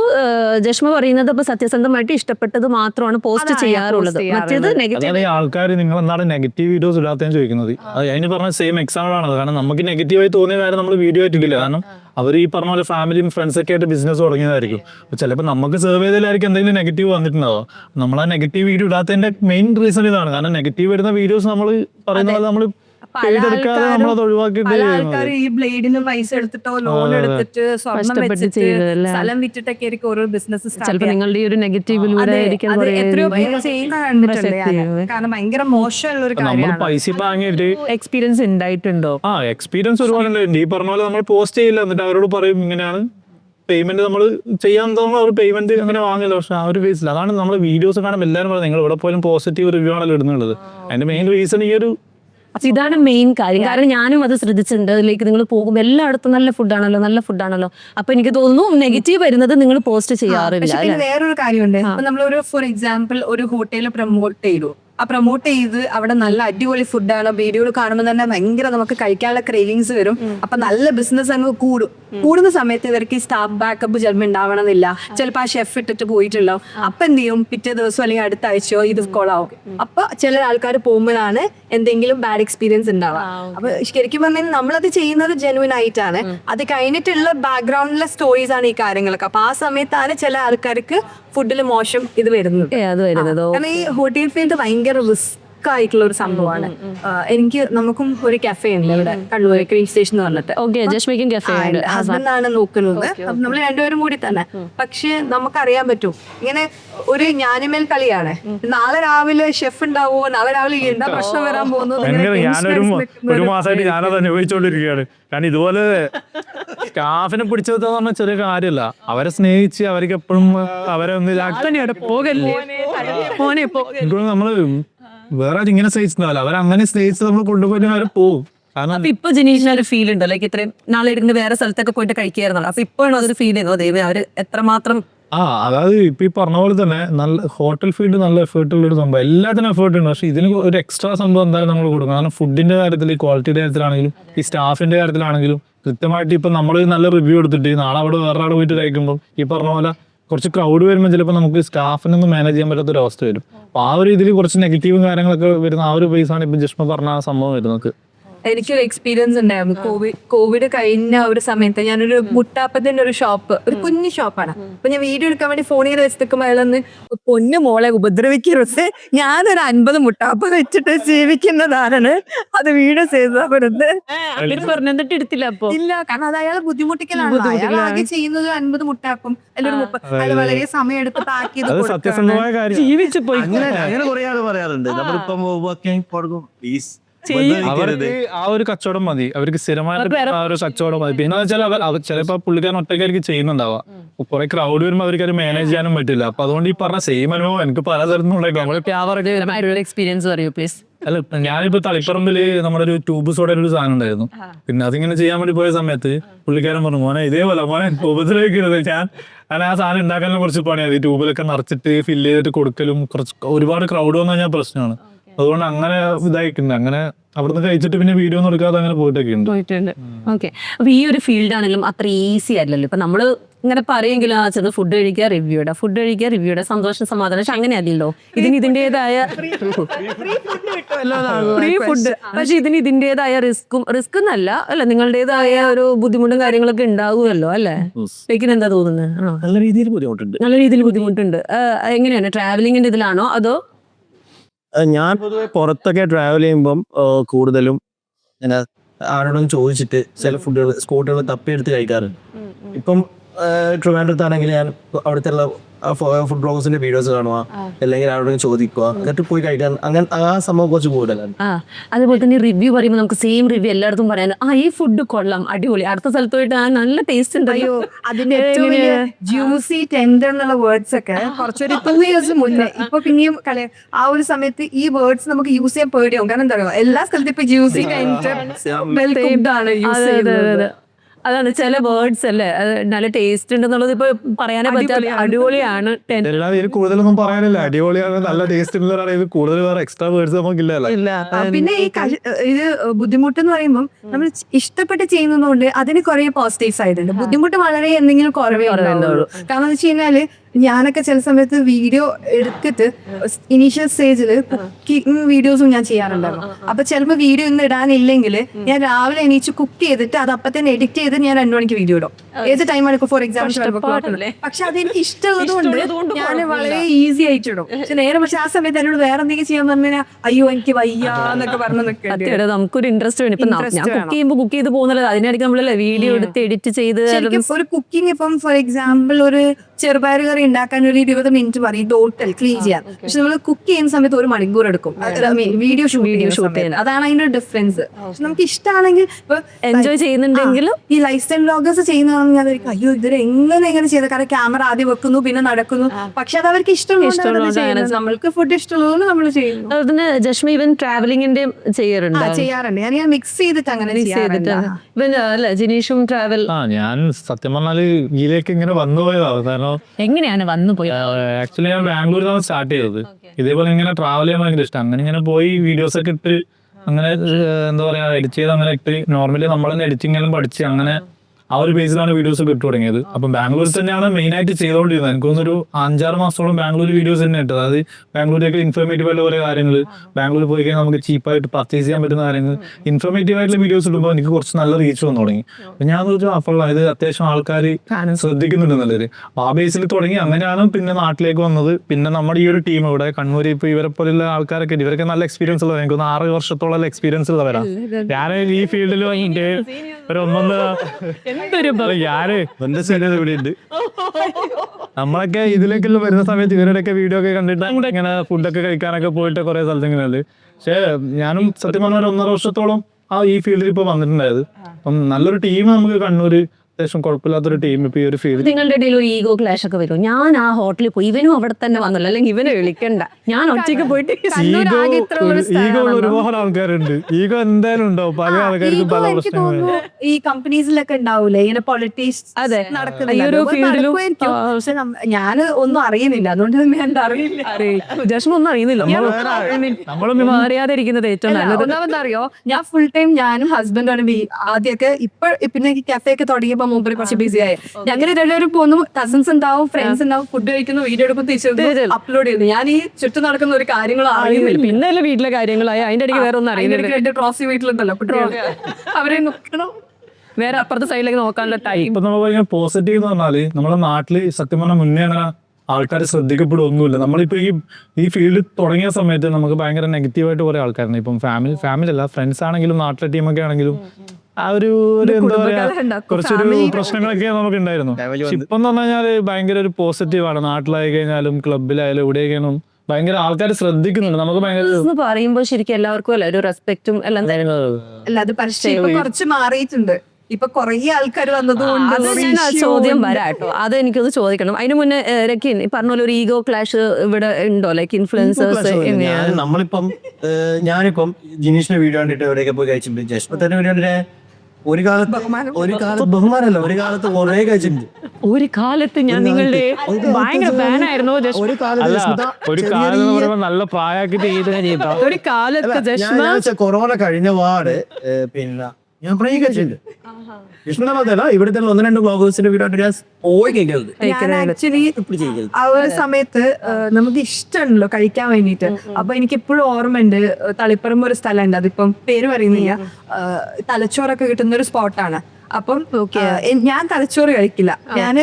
ജഷ്മ പറയുന്നത് അപ്പൊ സത്യസന്ധമായിട്ട് ഇഷ്ടപ്പെട്ടത് മാത്രമാണ് പോസ്റ്റ് ചെയ്യാറുള്ളത്. മറ്റേത് നെഗറ്റീവ് ആൾക്കാർ നിങ്ങൾ എന്താണ് നെഗറ്റീവ് വീഡിയോസ് ഇടാത്തതെന്ന് ചോദിക്കുന്നത്. അത് അതിന് പറഞ്ഞ സെയിം എക്സാമ്പിൾ ആണ് കാരണം നമുക്ക് നെഗറ്റീവായി തോന്നിയ കാര്യം നമ്മൾ വീഡിയോ ആയിട്ടില്ല കാരണം അവർ ഈ പറഞ്ഞ പോലെ ഫാമിലിയും ഫ്രണ്ട്സ് ഒക്കെ ആയിട്ട് ബിസിനസ് തുടങ്ങിയതായിരിക്കും. ചിലപ്പോൾ നമുക്ക് സെർവ് ചെയ്തതിലായിരിക്കും എന്തെങ്കിലും നെഗറ്റീവ് വന്നിട്ടുണ്ടാവുക നമ്മൾ ആ നെഗറ്റീവ് വീഡിയോ ഇടാത്തതിന്റെ മെയിൻ റീസൺ ഇതാണ്. കാരണം നെഗറ്റീവ് വരുന്ന വീഡിയോസ് നമ്മൾ പറയുന്ന നമ്മൾ ചെയ്തെടുക്കാതെ നമ്മൾ ഒഴിവാക്കിയിട്ട് പല ആൾക്കാർ ഈ ബ്ലേഡിന് പൈസ എടുത്തിട്ടോ ലോൺ എടുത്തിട്ട് സ്വർണം വെച്ചിട്ട്? സ്ഥലം വിറ്റിട്ടൊക്കെ ആയിരിക്കും ഓരോ ബിസിനസ് ചിലപ്പോ നിങ്ങളുടെ ഈ ഒരു നെഗറ്റീവിലൂടെ അതെ, ആയിരിക്കും എത്രയോ കാരണം ഭയങ്കര മോശമുള്ള ഒരു നമ്മൾ കാര്യമാണ്. പൈസ വാങ്ങിയിട്ട് എക്സ്പീരിയൻസ് ഉണ്ടായിട്ടുണ്ടോ? ആ എക്സ്പീരിയൻസ് ഒരുപാടുണ്ട്. ഈ പറഞ്ഞ പോലെ നമ്മൾ പോസ്റ്റ് ചെയ്യില്ല. എന്നിട്ട് അവരോട് പറയും ഇങ്ങനെയാണ്. പേയ്മെന്റ് നമ്മൾ ചെയ്യാൻ തോന്നുന്നു അവർ പേയ്മെന്റ് അങ്ങനെ വാങ്ങില്ല. പക്ഷെ ആ ഒരു ബേസിൽ അതാണ് നമ്മൾ വീഡിയോസ് കാണുമ്പോൾ എല്ലാവരും പറയുന്നത്. നിങ്ങൾ ഇവിടെ പോലും പോസിറ്റീവ് റിവ്യൂ ആണല്ലോ ഇടുന്നുള്ളത് അതിന്റെ മെയിൻ റീസൺ ഈ ഒരു അപ്പൊ ഇതാണ് മെയിൻ കാര്യം. കാരണം ഞാനും അത് ശ്രദ്ധിച്ചിട്ടുണ്ട്. അതിലേക്ക് നിങ്ങൾ പോകുമ്പോൾ എല്ലായിടത്തും നല്ല ഫുഡാണല്ലോ നല്ല ഫുഡാണല്ലോ അപ്പൊ എനിക്ക് തോന്നുന്നു നെഗറ്റീവ് വരുന്നത് നിങ്ങൾ പോസ്റ്റ് ചെയ്യാറില്ല വേറൊരു കാര്യമുണ്ട്. നമ്മളൊരു ഫോർ എക്സാമ്പിൾ ഒരു ഹോട്ടലിൽ പ്രൊമോട്ട് ചെയ്തു. പ്രൊമോട്ട് ചെയ്ത് അവിടെ നല്ല അടിപൊളി ഫുഡാണ് വീഡിയോകൾ കാണുമ്പോൾ തന്നെ ഭയങ്കര നമുക്ക് കഴിക്കാനുള്ള ക്രേവിങ്സ് വരും. അപ്പൊ നല്ല ബിസിനസ് അങ്ങ് കൂടും. കൂടുന്ന സമയത്ത് ഇവർക്ക് ഈ സ്റ്റാഫ് ബാക്കപ്പ് ചിലപ്പോൾ ഉണ്ടാവണമെന്നില്ല. ചിലപ്പോൾ ആ ഷെഫ് ഇട്ടിട്ട് പോയിട്ടുണ്ടാവും. അപ്പൊ എന്ത് ചെയ്യും? പിറ്റേ ദിവസം അല്ലെങ്കിൽ അടുത്ത ആഴ്ചയോ ഇത് കൊളാവും. അപ്പൊ ചില ആൾക്കാർ പോകുമ്പോഴാണ് എന്തെങ്കിലും ബാഡ് എക്സ്പീരിയൻസ് ഉണ്ടാവുക. അപ്പൊ ശരിക്കും പറഞ്ഞാൽ നമ്മളത് ചെയ്യുന്നത് ജെനുവിൻ ആയിട്ടാണ്. അത് കഴിഞ്ഞിട്ടുള്ള ബാക്ക്ഗ്രൗണ്ടിലെ സ്റ്റോറീസ് ആണ് ഈ കാര്യങ്ങളൊക്കെ. അപ്പൊ ആ സമയത്താണ് ചില ആൾക്കാർക്ക് ഫുഡിൽ മോശം ഇത് വരുന്നത്. അത് വരുന്നത്. കാരണം ഈ ഹോട്ടൽ ഫീൽഡ് ഭയങ്കര റിസ്ക് ആയിട്ടുള്ള ഒരു സംഭവമാണ്. എനിക്ക് നമുക്കും ഒരു കഫേ ഉണ്ട് ഇവിടെ കണ്ണൂർ ക്രീം സ്റ്റേഷൻ എന്ന് പറഞ്ഞിട്ട്. ഓക്കെ ജഷ്മയ്ക്കും കഫേ ഉണ്ട്. ഹസ്ബൻഡ് ആണ് നോക്കുന്നത്. നമ്മൾ രണ്ടുപേരും കൂടി തന്നെ. പക്ഷെ നമുക്കറിയാൻ പറ്റും ഇങ്ങനെ ഒരു ഞാനിമേൽ കളിയാണ്. നാളെ രാവിലെ ഷെഫ് ഉണ്ടാവുമോ? നാളെ രാവിലെ എന്താ പ്രശ്നം വരാൻ പോകുന്നത്? ഞാൻ ഞാനൊരു ഒരു ഒരു മാസമായിട്ട് ഞാനത് അനുഭവിച്ചുകൊണ്ടിരിക്കുകയാണ്. കാരണം ഇതുപോലെ സ്റ്റാഫിനെ പിടിച്ചെടുത്താന്ന് പറഞ്ഞാൽ ചെറിയ കാര്യമല്ല. അവരെ സ്നേഹിച്ച് അവർക്ക് എപ്പോഴും അവരെ ഒന്ന് നമ്മൾ വേറെ ഇങ്ങനെ സ്നേഹിച്ചിട്ടുണ്ടാവില്ല. അങ്ങനെ സ്നേഹിച്ച് നമ്മൾ കൊണ്ടുപോയി അവർ പോകും അപ്പൊ ഇപ്പൊ ജനീഷിന് ഒരു ഫീൽ ഉണ്ടോ? ലൈക്ക് ഇത്രയും നാളെ ഇരുന്ന് വേറെ സ്ഥലത്തൊക്കെ പോയിട്ട് കഴിക്കായിരുന്നല്ലോ അപ്പൊ ഇപ്പോഴാണ് അതൊരു ഫീൽ ചെയ്യുന്നത്? ദൈവം അവർ എത്രമാത്രം ആ അതായത് ഇപ്പൊ ഈ പറഞ്ഞ പോലെ തന്നെ നല്ല ഹോട്ടൽ ഫീൽഡ് നല്ല എഫേർട്ട് ഉള്ള ഒരു സംഭവം. എല്ലാത്തിനും എഫേർട്ട് ഉണ്ട്. പക്ഷെ ഇതിന് ഒരു എക്സ്ട്രാ സംഭവം എന്തായാലും നമ്മൾ കൊടുക്കണം. കാരണം ഫുഡിന്റെ കാര്യത്തിൽ ക്വാളിറ്റിയുടെ കാര്യത്തിലാണെങ്കിലും ഈ സ്റ്റാഫിന്റെ കാര്യത്തിലാണെങ്കിലും കൃത്യമായിട്ട് ഇപ്പൊ നമ്മൾ നല്ല റിവ്യൂ എടുത്തിട്ട് നാളെ അവിടെ വേറെ ആൾ പോയിട്ട് കഴിക്കുമ്പോൾ ഈ പറഞ്ഞ പോലെ കുറച്ച് ക്രൗഡ് വരുമ്പോൾ ചിലപ്പോൾ നമുക്ക് സ്റ്റാഫിനൊന്നും മാനേജ് ചെയ്യാൻ പറ്റാത്ത ഒരു അവസ്ഥ വരും. അപ്പൊ ആ ഒരു ഇതിൽ കുറച്ച് നെഗറ്റീവും കാര്യങ്ങളൊക്കെ വരുന്ന ആ ഒരു ബേസാണ് ഇപ്പൊ ജിഷ്മ പറഞ്ഞ ആ സംഭവം വരുന്നത്. എനിക്കൊരു എക്സ്പീരിയൻസ് ഉണ്ടായിരുന്നു. കോവിഡ് കോവിഡ് കഴിഞ്ഞ ഒരു സമയത്ത് ഞാനൊരു മുട്ടാപ്പത്തിന്റെ ഒരു ഷോപ്പ് ഒരു കുഞ്ഞു ഷോപ്പാണ് അപ്പൊ ഞാൻ വീഡിയോ എടുക്കാൻ വേണ്ടി ഫോണിൽ വെച്ച് നിൽക്കുമ്പോൾ അയാളൊന്ന് പൊന്നു മോളെ ഉപദ്രവിക്കരുത്. ഞാനൊരു അൻപത് മുട്ടാപ്പ വെച്ചിട്ട് ജീവിക്കുന്നതാണ് അത് വീഡിയോ ചെയ്താൽ വരുന്നത് പറഞ്ഞിട്ട് എടുത്തില്ല അപ്പൊ? ഇല്ല കാരണം അത് അയാൾ ബുദ്ധിമുട്ടിക്കലാണ്. അയാൾ ആകെ ചെയ്യുന്നത് ഒരു അൻപത് മുട്ടാക്കും അല്ലെങ്കിൽ ഒരു മുപ്പത് അയാൾ വളരെ സമയം എടുത്ത് പാക്ക് ചെയ്ത് ജീവിച്ചു പോയി. അങ്ങനെ അങ്ങനെ പറയാറുണ്ട്. നമ്മളിപ്പം പ്ലീസ് അവർക്ക് ആ ഒരു കച്ചവടം മതി. അവർക്ക് സ്ഥിരമായിട്ട് ആ ഒരു കച്ചവടം മതി. പിന്നെ വെച്ചാൽ അവർ ചിലപ്പോൾ പുള്ളിക്കാരൻ ഒറ്റയ്ക്കായിരിക്കും ചെയ്യുന്നുണ്ടാവുക. കുറെ ക്രൗഡ് വരുമ്പോൾ അവർക്ക് അത് മാനേജ് ചെയ്യാനും പറ്റില്ല. അപ്പൊ അതുകൊണ്ട് ഈ പറഞ്ഞ സെയിം അനുഭവം എനിക്ക് പല എക്സ്പീരിയൻസ് പറയൂ പ്ലീസ് അല്ല ഞാനിപ്പോ തളിപ്പറമ്പിൽ നമ്മുടെ ഒരു ട്യൂബ് സോഡയുടെ ഒരു സാധനം ഉണ്ടായിരുന്നു. പിന്നെ അതിങ്ങനെ ചെയ്യാൻ വേണ്ടി പോയ സമയത്ത് പുള്ളിക്കാരൻ പറഞ്ഞു മോനെ ഇതേപോലെ മോനെ ഉപദ്രവിക്കരുത് ഞാൻ അങ്ങനെ ആ സാധനം ഉണ്ടാക്കാനും കുറച്ച് പണിയായി ട്യൂബിലൊക്കെ നിറച്ചിട്ട് ഫില്ല് ചെയ്തിട്ട് കൊടുക്കലും കുറച്ച് ഒരുപാട് ക്രൗഡ് വന്നു കഴിഞ്ഞാൽ പ്രശ്നമാണ്. അതുകൊണ്ട് അങ്ങനെ ഇതായിട്ടുണ്ട്. അങ്ങനെ അവിടുന്ന് കഴിച്ചിട്ട് പിന്നെ വീഡിയോ ഒന്നും എടുക്കാതെ അങ്ങനെ പോയിട്ടൊക്കെ ഉണ്ട് പോയിട്ടുണ്ട്. ഓക്കെ. അപ്പൊ ഈ ഒരു ഫീൽഡ് ആണെങ്കിലും അത്ര ഈസി അല്ലല്ലോ. ഇപ്പൊ നമ്മൾ ഇങ്ങനെ പറയുമെങ്കിലും ആ ചെന്ന് ഫുഡ് കഴിക്കുക റിവ്യൂ ഇടുക. ഫുഡ് കഴിക്കുക റിവ്യൂ ഇടുക. സന്തോഷം സമാധാനം. പക്ഷെ അങ്ങനെ അല്ലല്ലോ ഇതിന് ഇതിന്റേതായ ഫ്രീ ഫുഡ് പക്ഷെ ഇതിന് ഇതിന്റേതായ റിസ്ക്കും റിസ്ക് എന്നല്ല അല്ല? നിങ്ങളുടേതായ ഒരു ബുദ്ധിമുട്ടും കാര്യങ്ങളൊക്കെ ഉണ്ടാവുമല്ലോ അല്ലേ? എന്താ തോന്നുന്നത്? നല്ല രീതിയിൽ ബുദ്ധിമുട്ടുണ്ട്. നല്ല രീതിയിൽ ബുദ്ധിമുട്ടുണ്ട്. എങ്ങനെയാണ്? ട്രാവലിംഗിന്റെ ഇതിലാണോ? അതോ ഞാൻ പൊതുവെ പുറത്തൊക്കെ ട്രാവൽ ചെയ്യുമ്പം കൂടുതലും ഇങ്ങനെ ആരോടും ചോദിച്ചിട്ട് ചില ഫുഡുകൾ സ്പോട്ടുകൾ തപ്പിയെടുത്ത് കഴിക്കാറുണ്ട്. ഇപ്പം ട്രിവാൻഡ്രത്താണെങ്കിൽ ഞാൻ അവിടുത്തെ ഫുഡ് ബ്ലോഗ്സിന്റെ വീഡിയോസ് കാണുക അല്ലെങ്കിൽ ആരോടും ചോദിക്കുക എന്നിട്ട് പോയി കഴിക്കാൻ അങ്ങനെ ആ സംഭവം കുറച്ച് കൂടുതലാണ്. അതുപോലെ തന്നെ റിവ്യൂ പറയുമ്പോൾ നമുക്ക് സെയിം റിവ്യൂ എല്ലായിടത്തും പറയാൻ ആ ഈ ഫുഡ് കൊള്ളാം അടിപൊളി അടുത്ത സ്ഥലത്ത് പോയിട്ട് ആ നല്ല ടേസ്റ്റ് ഉണ്ട്. അയ്യോ അതിന്റെ ജ്യൂസി ടെൻഡർ എന്നുള്ള വേർഡ്സ് ഒക്കെ കുറച്ചൊരു ടൂ ഇയേഴ്സ് മുന്നേ ഇപ്പൊ പിന്നെയും കളി ആ ഒരു സമയത്ത് ഈ വേർഡ്സ് നമുക്ക് യൂസ് ചെയ്യാൻ പേടിയാവും. കാരണം എന്താ പറയുക എല്ലാ സ്ഥലത്തും ഇപ്പൊ ജ്യൂസി ടെൻഡർ വെൽ ആണ് യൂസ് ചെയ്യുന്നത്. അതാണ് ചില വേർഡ്സ് അല്ലേ? അത് നല്ല ടേസ്റ്റ് ഉണ്ടെന്നുള്ളത് ഇപ്പൊ പറയാനേ പറ്റില്ല അടിപൊളിയാണ്. ഇതിൽ കൂടുതലൊന്നും പറയാനില്ല. അടിപൊളിയാണ് നല്ല ടേസ്റ്റ് കൂടുതൽ വേറെ എക്സ്ട്രാ വേർഡ്സ് നമുക്കില്ല പിന്നെ ഈ ഇത് ബുദ്ധിമുട്ട് എന്ന് പറയുമ്പോൾ നമ്മൾ ഇഷ്ടപ്പെട്ട് ചെയ്യുന്നതുകൊണ്ട് അതിന് കുറെ പോസിറ്റീവ് സൈഡ് ഉണ്ട്. ബുദ്ധിമുട്ട് വളരെ എന്തെങ്കിലും കുറവേ ഉള്ളൂ കാരണം എന്ന് വെച്ച് കഴിഞ്ഞാൽ ഞാനൊക്കെ ചില സമയത്ത് വീഡിയോ എടുത്തിട്ട് ഇനീഷ്യൽ സ്റ്റേജിൽ കുക്കിംഗ് വീഡിയോസും ഞാൻ ചെയ്യാറുണ്ടായിരുന്നു. അപ്പൊ ചിലപ്പോൾ വീഡിയോ ഇന്ന് ഇടാനില്ലെങ്കിൽ ഞാൻ രാവിലെ എണീച്ച് കുക്ക് ചെയ്തിട്ട് അത് അപ്പൊ തന്നെ എഡിറ്റ് ചെയ്ത് ഞാൻ രണ്ടു മണിക്ക് വീഡിയോ ഇടും. ഏത് ടൈം ആണ് ഫോർ എക്സാമ്പിൾ പക്ഷെ അത് എനിക്ക് ഇഷ്ടമുള്ളതുകൊണ്ട് ഞാൻ വളരെ ഈസി ആയിട്ട് ഇടും. പക്ഷെ നേരെ പക്ഷെ ആ സമയത്ത് എന്നോട് വേറെ എന്തെങ്കിലും ചെയ്യാൻ പറഞ്ഞു അയ്യോ എനിക്ക് വയ്യ എന്നൊക്കെ പറഞ്ഞു. സത്യമായിട്ട് നമുക്കൊരു ഇൻട്രസ്റ്റ് വേണം. ഇപ്പൊ ഞാൻ കുക്ക് ചെയ്യുമ്പോൾ കുക്ക് ചെയ്ത് പോകുന്നത് അതിനിടയ്ക്ക് നമ്മളല്ലേ വീഡിയോ എടുത്ത് എഡിറ്റ് ചെയ്ത് ഒരു കുക്കിംഗ് ഇപ്പം ഫോർ എക്സാമ്പിൾ ഒരു ചെറുപയർ കറി ഉണ്ടാക്കാൻ ഒരു ഇരുപത് മിനിറ്റ് മതി. ടോട്ടൽ ക്ലീൻ ചെയ്യാൻ. പക്ഷെ നമ്മൾ കുക്ക് ചെയ്യുന്ന സമയത്ത് ഒരു മണിക്കൂർ എടുക്കും. വീഡിയോ ഷൂട്ട് Video ഷൂട്ട് ചെയ്യാൻ. അതാണ് അതിന്റെ ഡിഫറൻസ് പക്ഷെ നമുക്ക് ഇഷ്ടമാണെങ്കിൽ ഇപ്പൊ എൻജോയ് ചെയ്യുന്നുണ്ടെങ്കിലും? ഈ ലൈഫ് സ്റ്റൈൽ വ്ളോഗേഴ്സ് ചെയ്യുന്നതാണെങ്കിൽ ഞാൻ വിചാരിക്കും, അയ്യോ ഇതൊരു എങ്ങനെ എങ്ങനെ ചെയ്ത? കാരണം ക്യാമറ ആദ്യം വെക്കുന്നു പിന്നെ നടക്കുന്നു. പക്ഷെ അത് അവർക്ക് ഇഷ്ടം ചെയ്യുന്നത്. നമ്മൾക്ക് ഫുഡ് ഇഷ്ടമുള്ളതുകൊണ്ട് നമ്മൾ ചെയ്യുന്നു. അതിന് ജഷ്മി ഇവൻ ട്രാവലിംഗിന്റെ ആ ചെയ്യാറുണ്ട്? ചെയ്യാറുണ്ട്. ഞാൻ ഞാൻ മിക്സ് ചെയ്തിട്ട് അങ്ങനെ ചെയ്തിട്ട്. ചെയ്യാറുണ്ട് ഇവൻ അല്ല ജിനീഷും ട്രാവൽ ആ ഞാൻ സത്യം പറഞ്ഞാൽ ഇതിലേക്ക് ഇങ്ങനെ വന്നു പോയതാണ് കാരണം എങ്ങനെയാണ് വന്നു പോയി? ആക്ച്വലി ഞാൻ ബാംഗ്ലൂരിലാണ് സ്റ്റാർട്ട് ചെയ്തത്. ഇതേപോലെ ഇങ്ങനെ ട്രാവൽ ചെയ്യാൻ ഭയങ്കര ഇഷ്ടം. അങ്ങനെ ഇങ്ങനെ പോയി വീഡിയോസ് ഒക്കെ ഇട്ട് അങ്ങനെ എന്താ പറയാ എഡിറ്റ് ചെയ്ത് അങ്ങനെ ഇട്ട് നോർമലി നമ്മൾ തന്നെ എഡിറ്റിംഗ് എല്ലാം പഠിച്ച് അങ്ങനെ ആ ഒരു ബേസിലാണ് വീഡിയോസ് ഒക്കെ ഇട്ട് തുടങ്ങിയത്. അപ്പം ബാംഗ്ലൂരിൽ തന്നെയാണ് മെയിൻ ആയിട്ട് ചെയ്തുകൊണ്ടിരുന്നത് എനിക്ക് തോന്നുന്നൊരു അഞ്ചാറ് മാസത്തോളം ബാംഗ്ലൂർ വീഡിയോസ് തന്നെ ഇട്ടത്. അതായത് ബാംഗ്ലൂരിലേക്ക് ഇൻഫോർമേറ്റീവ് ആയിട്ടുള്ള കുറെ കാര്യങ്ങൾ ബാംഗ്ലൂർ പോയി കഴിഞ്ഞാൽ നമുക്ക് ചീപ്പായിട്ട് പർച്ചേസ് ചെയ്യാൻ പറ്റുന്ന കാര്യങ്ങൾ ഇൻഫോർമേറ്റീവ് ആയിട്ടുള്ള വീഡിയോസ് ഇടുമ്പോൾ എനിക്ക് കുറച്ച് നല്ല റീച്ച് വന്നു തുടങ്ങി. അപ്പൊ ഞാൻ ഒരു അപ്പോൾ ഇത് അത്യാവശ്യം ആൾക്കാർ ശ്രദ്ധിക്കുന്നുണ്ട് നല്ലത് ആ ബേസിൽ തുടങ്ങി. അങ്ങനെയാണ് പിന്നെ നാട്ടിലേക്ക് വന്നത്. പിന്നെ നമ്മുടെ ഈ ഒരു ടീം ഇവിടെ കണ്ണൂർ ഇപ്പൊ ഇവരെ പോലുള്ള ആൾക്കാരൊക്കെ. ഇവരൊക്കെ നല്ല എക്സ്പീരിയൻസ് ഉള്ളത് എനിക്ക് തോന്നുന്നു ആറ് വർഷത്തോളം എക്സ്പീരിയൻസ് ഉള്ളവരാണ് ഞാൻ ഈ ഫീൽഡിൽ എന്റെ ഒരു ഒന്നൊന്ന് എന്തൊരു ഞാൻ എന്റെ സീനിയർ ഇവിടെ ഉണ്ട് നമ്മളൊക്കെ ഇതിലേക്കുള്ള വരുന്ന സമയത്ത് ഇവരുടെയൊക്കെ വീഡിയോ ഒക്കെ കണ്ടിട്ട് ഇങ്ങനെ ഫുഡൊക്കെ കഴിക്കാനൊക്കെ പോയിട്ട് കുറെ സ്ഥലത്ത് ഇങ്ങനെ പക്ഷേ ഞാനും സത്യം പറഞ്ഞ ഒന്നര വർഷത്തോളം ആ ഈ ഫീൽഡിൽ ഇപ്പൊ വന്നിട്ടുണ്ടായത്. അപ്പം നല്ലൊരു ടീം നമുക്ക് കണ്ണൂര് അത്യാവശ്യം കുഴപ്പമില്ലാത്തൊരു ടീം ഇപ്പൊ ഈ ഒരു ഫീൽഡ് നിങ്ങളുടെ ഇടയിൽ ഒരു ഈഗോ ക്ലാഷ് ഒക്കെ വരും ഞാൻ ആ ഹോട്ടലിൽ പോയി ഇവനും അവിടെ തന്നെ വന്നല്ലോ. അല്ലെങ്കിൽ ഇവനെ വിളിക്കണ്ട. ഞാൻ ഒറ്റയ്ക്ക് പോയിട്ട് കണ്ണൂർ ഈഗോ ഉള്ള. ഒരുപാട് ആൾക്കാരുണ്ട്. ഈഗോ എന്തായാലും ഉണ്ടാവും. പല ആൾക്കാർക്കും പല എനിക്ക് പ്രശ്നങ്ങൾ ഈ കമ്പനീസിലൊക്കെ ഉണ്ടാവൂലേ? ഇങ്ങനെ. ആ. പക്ഷെ ഞാൻ ഒന്നും അറിയുന്നില്ല. അതുകൊണ്ട് തന്നെ ഞാൻ അറിയില്ല. ജഷ്മ ഒന്നും അറിയുന്നില്ല. നമ്മളൊന്നും അറിയാതെ ഇരിക്കുന്നത് ഏറ്റവും നല്ലത്. ഒന്നാമത് അറിയോ? ഞാൻ ഫുൾ ടൈം ഞാനും ഹസ്ബൻഡാണ് ആദ്യമൊക്കെ ഇപ്പൊ പിന്നെ കഫേ ഒക്കെ തുടങ്ങിയപ്പോ മൂപ്പര് കുറച്ച് ബിസി ആയി. ഞങ്ങൾ രണ്ടുപേരും പോകുന്നു. കസിൻസ് ഉണ്ടാവും ഫ്രണ്ട്സ് ഉണ്ടാവും ഫുഡ് കഴിക്കുന്നു വീഡിയോ എടുക്കും തിരിച്ചു അപ്ലോഡ് ചെയ്യുന്നു. ഞാൻ ഈ ചുറ്റും നടക്കുന്ന ഒരു കാര്യങ്ങളും അറിയുന്നില്ല. പിന്നെ വീട്ടിലെ കാര്യങ്ങളായി? അതിന്റെ ഇടയ്ക്ക് വേറെ ഒന്നും അറിയുന്നില്ല. എന്റെ ട്രോഫി വീട്ടിലുണ്ടല്ലോ കുട്ടികൾ അവരെ നോക്കണം. വേറെ അപ്പുറത്തെ സൈഡിലേക്ക് നോക്കാനുള്ള ടൈം ഇപ്പൊ നമ്മൾ പറഞ്ഞ പോസിറ്റീവ് എന്ന് പറഞ്ഞാൽ നമ്മുടെ നാട്ടിൽ സത്യം പറഞ്ഞ മുന്നേ അങ്ങനെ ആൾക്കാർ ശ്രദ്ധിക്കപ്പെടുമൊന്നുമില്ല നമ്മളിപ്പോ ഈ ഈ ഫീൽഡ് തുടങ്ങിയ സമയത്ത് നമുക്ക് ഭയങ്കര നെഗറ്റീവായിട്ട് കുറെ ആൾക്കാരുണ്ട്. ഇപ്പം ഫാമിലി ഫാമിലി അല്ല ഫ്രണ്ട്സ് ആണെങ്കിലും നാട്ടിലെ ടീമൊക്കെ ആണെങ്കിലും ആ ഒരു ഒരു എന്താ പറയാ കുറച്ചൊരു പ്രശ്നങ്ങളൊക്കെ നമുക്ക് ഉണ്ടായിരുന്നു. ഇപ്പം എന്ന് പറഞ്ഞു കഴിഞ്ഞാൽ ഭയങ്കര ഒരു പോസിറ്റീവ് ആണ്. നാട്ടിലായി കഴിഞ്ഞാലും ക്ലബിലായാലും എവിടെയൊക്കെയാലും ഭയങ്കര ആൾക്കാർ ശ്രദ്ധിക്കുന്നുണ്ട്. നമുക്ക് ഭയങ്കര പറയുമ്പോൾ ശരിക്കും എല്ലാവർക്കും അല്ല? ഒരു റെസ്പെക്റ്റും എല്ലാം അല്ല അത് പക്ഷേ കുറച്ച് മാറിയിട്ടുണ്ട്. ഇപ്പൊ കൊറേ ആൾക്കാർ വന്നതുകൊണ്ട് ഞാൻ ചോദ്യം വരാട്ടോ കേട്ടോ. അത് എനിക്കൊന്ന് ചോദിക്കണം. അതിന് മുന്നേ രക്കിൻ പറഞ്ഞ പോലെ ഒരു ഈഗോ ക്ലാഷ് ഇവിടെ ഉണ്ടോ? ലൈക്ക് ഇൻഫ്ലുവൻസേഴ്സ് നമ്മളിപ്പം ഞാനിപ്പം ജിനീഷിന്റെ വീഡിയോ കണ്ടിട്ട് എവിടെയൊക്കെ പോയി കഴിച്ചിട്ടുണ്ട് ജസ്റ്റ് വീഡിയോ ഒരു കാലത്ത് ഒരു കാലത്ത് ബഹുമാനമല്ല ഒരു കാലത്ത് കുറെ കഴിച്ചിട്ടുണ്ട്. ഒരു കാലത്ത് ഞാൻ നിങ്ങളുടെ ഭയങ്കര ഫാനായിരുന്നു ഒരു കാലത്ത് ഒരു കാലം എന്ന് ചെറിയ- പറയുമ്പോൾ നല്ല പ്രായമാക്കിട്ട് ഒരു കാലത്ത് കൊറോണ കഴിഞ്ഞ പാട് പിന്നെ ഞാൻ കുറേ കഴിച്ചിട്ടുണ്ട് ജസ്മിത മാത്രമല്ല ഇവിടുത്തെ ഒന്ന് രണ്ട് ബ്ലോഗേഴ്സിന്റെ വീഡിയോ കണ്ടിട്ട് ഞാൻ പോയി ആക്ച്വലി ആ ഒരു സമയത്ത് നമുക്ക് ഇഷ്ടമുണ്ടല്ലോ കഴിക്കാൻ വേണ്ടിയിട്ട്. അപ്പൊ എനിക്ക് എപ്പോഴും ഓർമ്മയുണ്ട് തളിപ്പറമ്പ് ഒരു സ്ഥലമുണ്ട്. അതിപ്പം പേര് പറയുന്നില്ല. തലച്ചോറൊക്കെ കിട്ടുന്ന ഒരു സ്പോട്ടാണ് അപ്പം ഞാൻ തലച്ചോറ് കഴിക്കില്ല. ഞാൻ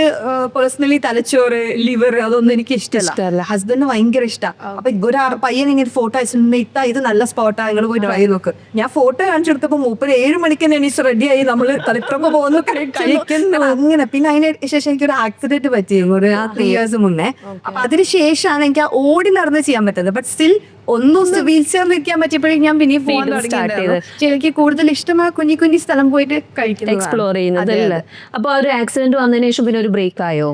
പേഴ്സണലി തലച്ചോറ് ലിവർ അതൊന്നും എനിക്ക് ഇഷ്ടമല്ല ഹസ്ബൻഡ് ഭയങ്കര ഇഷ്ടമാണ് അപ്പൊ ഒരു ആ പയ്യൻ ഇങ്ങനെ ഫോട്ടോ അയച്ചിട്ടുണ്ട്. ഇത്ത ഇത് നല്ല സ്പോട്ടാ നിങ്ങൾ പോയി ട്രൈ നോക്ക്. ഞാൻ ഫോട്ടോ കാണിച്ചു കൊടുത്തപ്പോ മൂപ്പര് ഏഴ് മണിക്ക് തന്നെ എണീച്ച് റെഡിയായി നമ്മൾ തലപ്പുറമ്പ് പോകുന്നു. കഴിക്കുന്നു. അങ്ങനെ. പിന്നെ അതിന് ശേഷം എനിക്കൊരു ആക്സിഡന്റ് പറ്റിയിരുന്നു ഒരു ത്രീ ഇയേഴ്സ് മുന്നേ. അപ്പൊ അതിന് ശേഷമാണ് എനിക്ക് ആ ഓടി നടന്ന് ചെയ്യാൻ പറ്റുന്നത്. ബട്ട് സ്റ്റിൽ ഒന്നും വീൽ ചെയറിൽ ഇരിക്കാൻ പറ്റിയപ്പോഴേക്കും ഞാൻ പിന്നെ പോകാൻ സ്റ്റാർട്ട് തുടങ്ങിയത് എനിക്ക് കൂടുതൽ ഇഷ്ടമായ കുഞ്ഞി കുഞ്ഞി സ്ഥലം പോയിട്ട് കഴിക്കുന്നത് എക്സ്പ്ലോർ ചെയ്യുന്നത് അല്ലേ? അപ്പൊ ആ ഒരു ആക്സിഡന്റ് വന്നതിന് ശേഷം പിന്നെ ഒരു ബ്രേക്ക് ആയോ?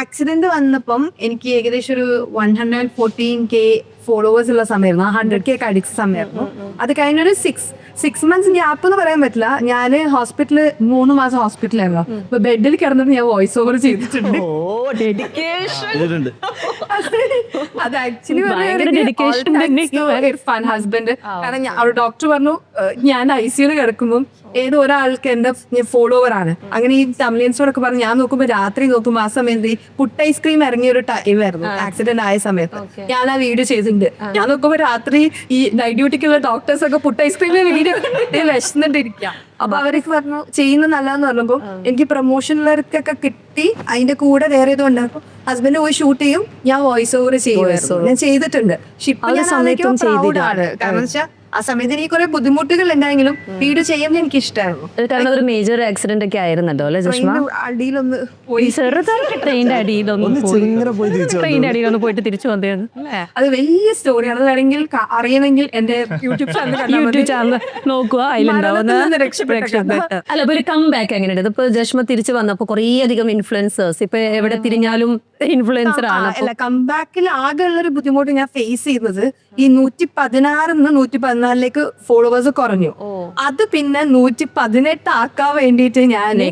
ആക്സിഡന്റ് വന്നപ്പം എനിക്ക് ഏകദേശം ഒരു one hundred fourteen K followers ഉള്ള സമയമായിരുന്നു. ആ ഹൺഡ്രഡ് കെ ഒക്കെ അടിച്ച സമയമായിരുന്നു. അത് കഴിഞ്ഞൊരു സിക്സ് സിക്സ് മന്ത്സ് ഗ്യാപ്പ് എന്ന് പറയാൻ പറ്റില്ല. ഞാൻ ഹോസ്പിറ്റലിൽ മൂന്ന് മാസം ഹോസ്പിറ്റലായിരുന്നു അപ്പൊ ബെഡിൽ കിടന്നിട്ട് ഞാൻ വോയിസ് ഓവർ ചെയ്തിട്ടുണ്ട്. ഓ ഡെഡിക്കേഷൻ ചെയ്തിട്ടുണ്ട്. അത് ആക്ച്വലി ഇർഫാൻ ഹസ്ബൻഡ് കാരണം അവിടെ ഡോക്ടർ പറഞ്ഞു ഞാൻ ഐ സിയിൽ കിടക്കുമ്പോൾ ഏതോ ഒരാൾക്ക് എന്റെ ഫോളോവർ ആണ് അങ്ങനെ ഈ തമിലിയൻസോടൊക്കെ പറഞ്ഞ് ഞാൻ നോക്കുമ്പോൾ രാത്രി നോക്കുമ്പോൾ ആ സമയത്ത് ഈ പുട്ട് ഐസ്ക്രീം ഇറങ്ങിയ ഒരു ടൈം ആയിരുന്നു. ആക്സിഡന്റ് ആയ സമയത്ത്. ഞാൻ ആ വീഡിയോ ചെയ്തിട്ടുണ്ട്. ഞാൻ നോക്കുമ്പോൾ രാത്രി ഈ നൈറ്റ് ഡ്യൂട്ടിക്കുള്ള ഡോക്ടേഴ്സ് ഒക്കെ പുട്ട് ഐസ്ക്രീമിലെ വീഡിയോ വിശന്നിട്ടിരിക്കാം. അപ്പൊ അവർക്ക് പറഞ്ഞു ചെയ്യുന്ന നല്ലതെന്ന് പറയുമ്പോൾ എനിക്ക് പ്രൊമോഷനുള്ളവർക്കൊക്കെ കിട്ടി. അതിന്റെ കൂടെ വേറെ ഏതോ ഉണ്ടാക്കും. ഹസ്ബൻഡ് പോയി ഷൂട്ട് ചെയ്യും. ഞാൻ വോയിസ് ഓവർ ചെയ്യുമായിരുന്നു. ഞാൻ ചെയ്തിട്ടുണ്ട്. പക്ഷെ ഇപ്പൊ ഞാൻ സമയത്തും ചെയ്തിട്ടാണ് ആണ്. കാരണം വെച്ചാൽ ആ സമയത്ത് എനിക്ക് കുറെ ബുദ്ധിമുട്ടുകൾ ഉണ്ടായെങ്കിലും വീഡിയോ ചെയ്യാൻ എനിക്ക് ഇഷ്ടമായിരുന്നു കാരണം ഒരു മേജർ ആക്സിഡന്റ് ഒക്കെ ആയിരുന്നല്ലോ അല്ലെ ജഷ്മ അടിയിലൊന്ന് ചെറുതായിട്ട് പോയി. അടിയിലൊന്ന് പോയിട്ട് തിരിച്ചു വന്നേന്ന്. അല്ലേ? അത് വലിയ സ്റ്റോറിയാണ് അത് വേണമെങ്കിൽ ക- അറിയണമെങ്കിൽ എന്റെ യൂട്യൂബ് ചാനൽ യൂട്യൂബ് ചാനൽ നോക്കുക അതിലുണ്ടാവുന്ന. അല്ല ഇപ്പൊ ഒരു കം ബാക്ക് എങ്ങനെയുണ്ട്? ഇതിപ്പോ ജഷ്മ തിരിച്ചു വന്നപ്പോ കുറേ അധികം ഇൻഫ്ലുവൻസേഴ്സ് ഇപ്പൊ എവിടെ തിരിഞ്ഞാലും ഇൻഫ്ലുവൻസർ ആണ് അല്ല കംബാക്കിൽ ആകെ ഉള്ള ഒരു ബുദ്ധിമുട്ട് ഞാൻ ഫേസ് ചെയ്യുന്നത് ഈ നൂറ്റി പതിനാറിന്ന് നൂറ്റി പതിനാലിലേക്ക് ഫോളോവേഴ്സ് കുറഞ്ഞു. അത് പിന്നെ നൂറ്റി പതിനെട്ട് ആക്കാൻ വേണ്ടിയിട്ട് ഞാൻ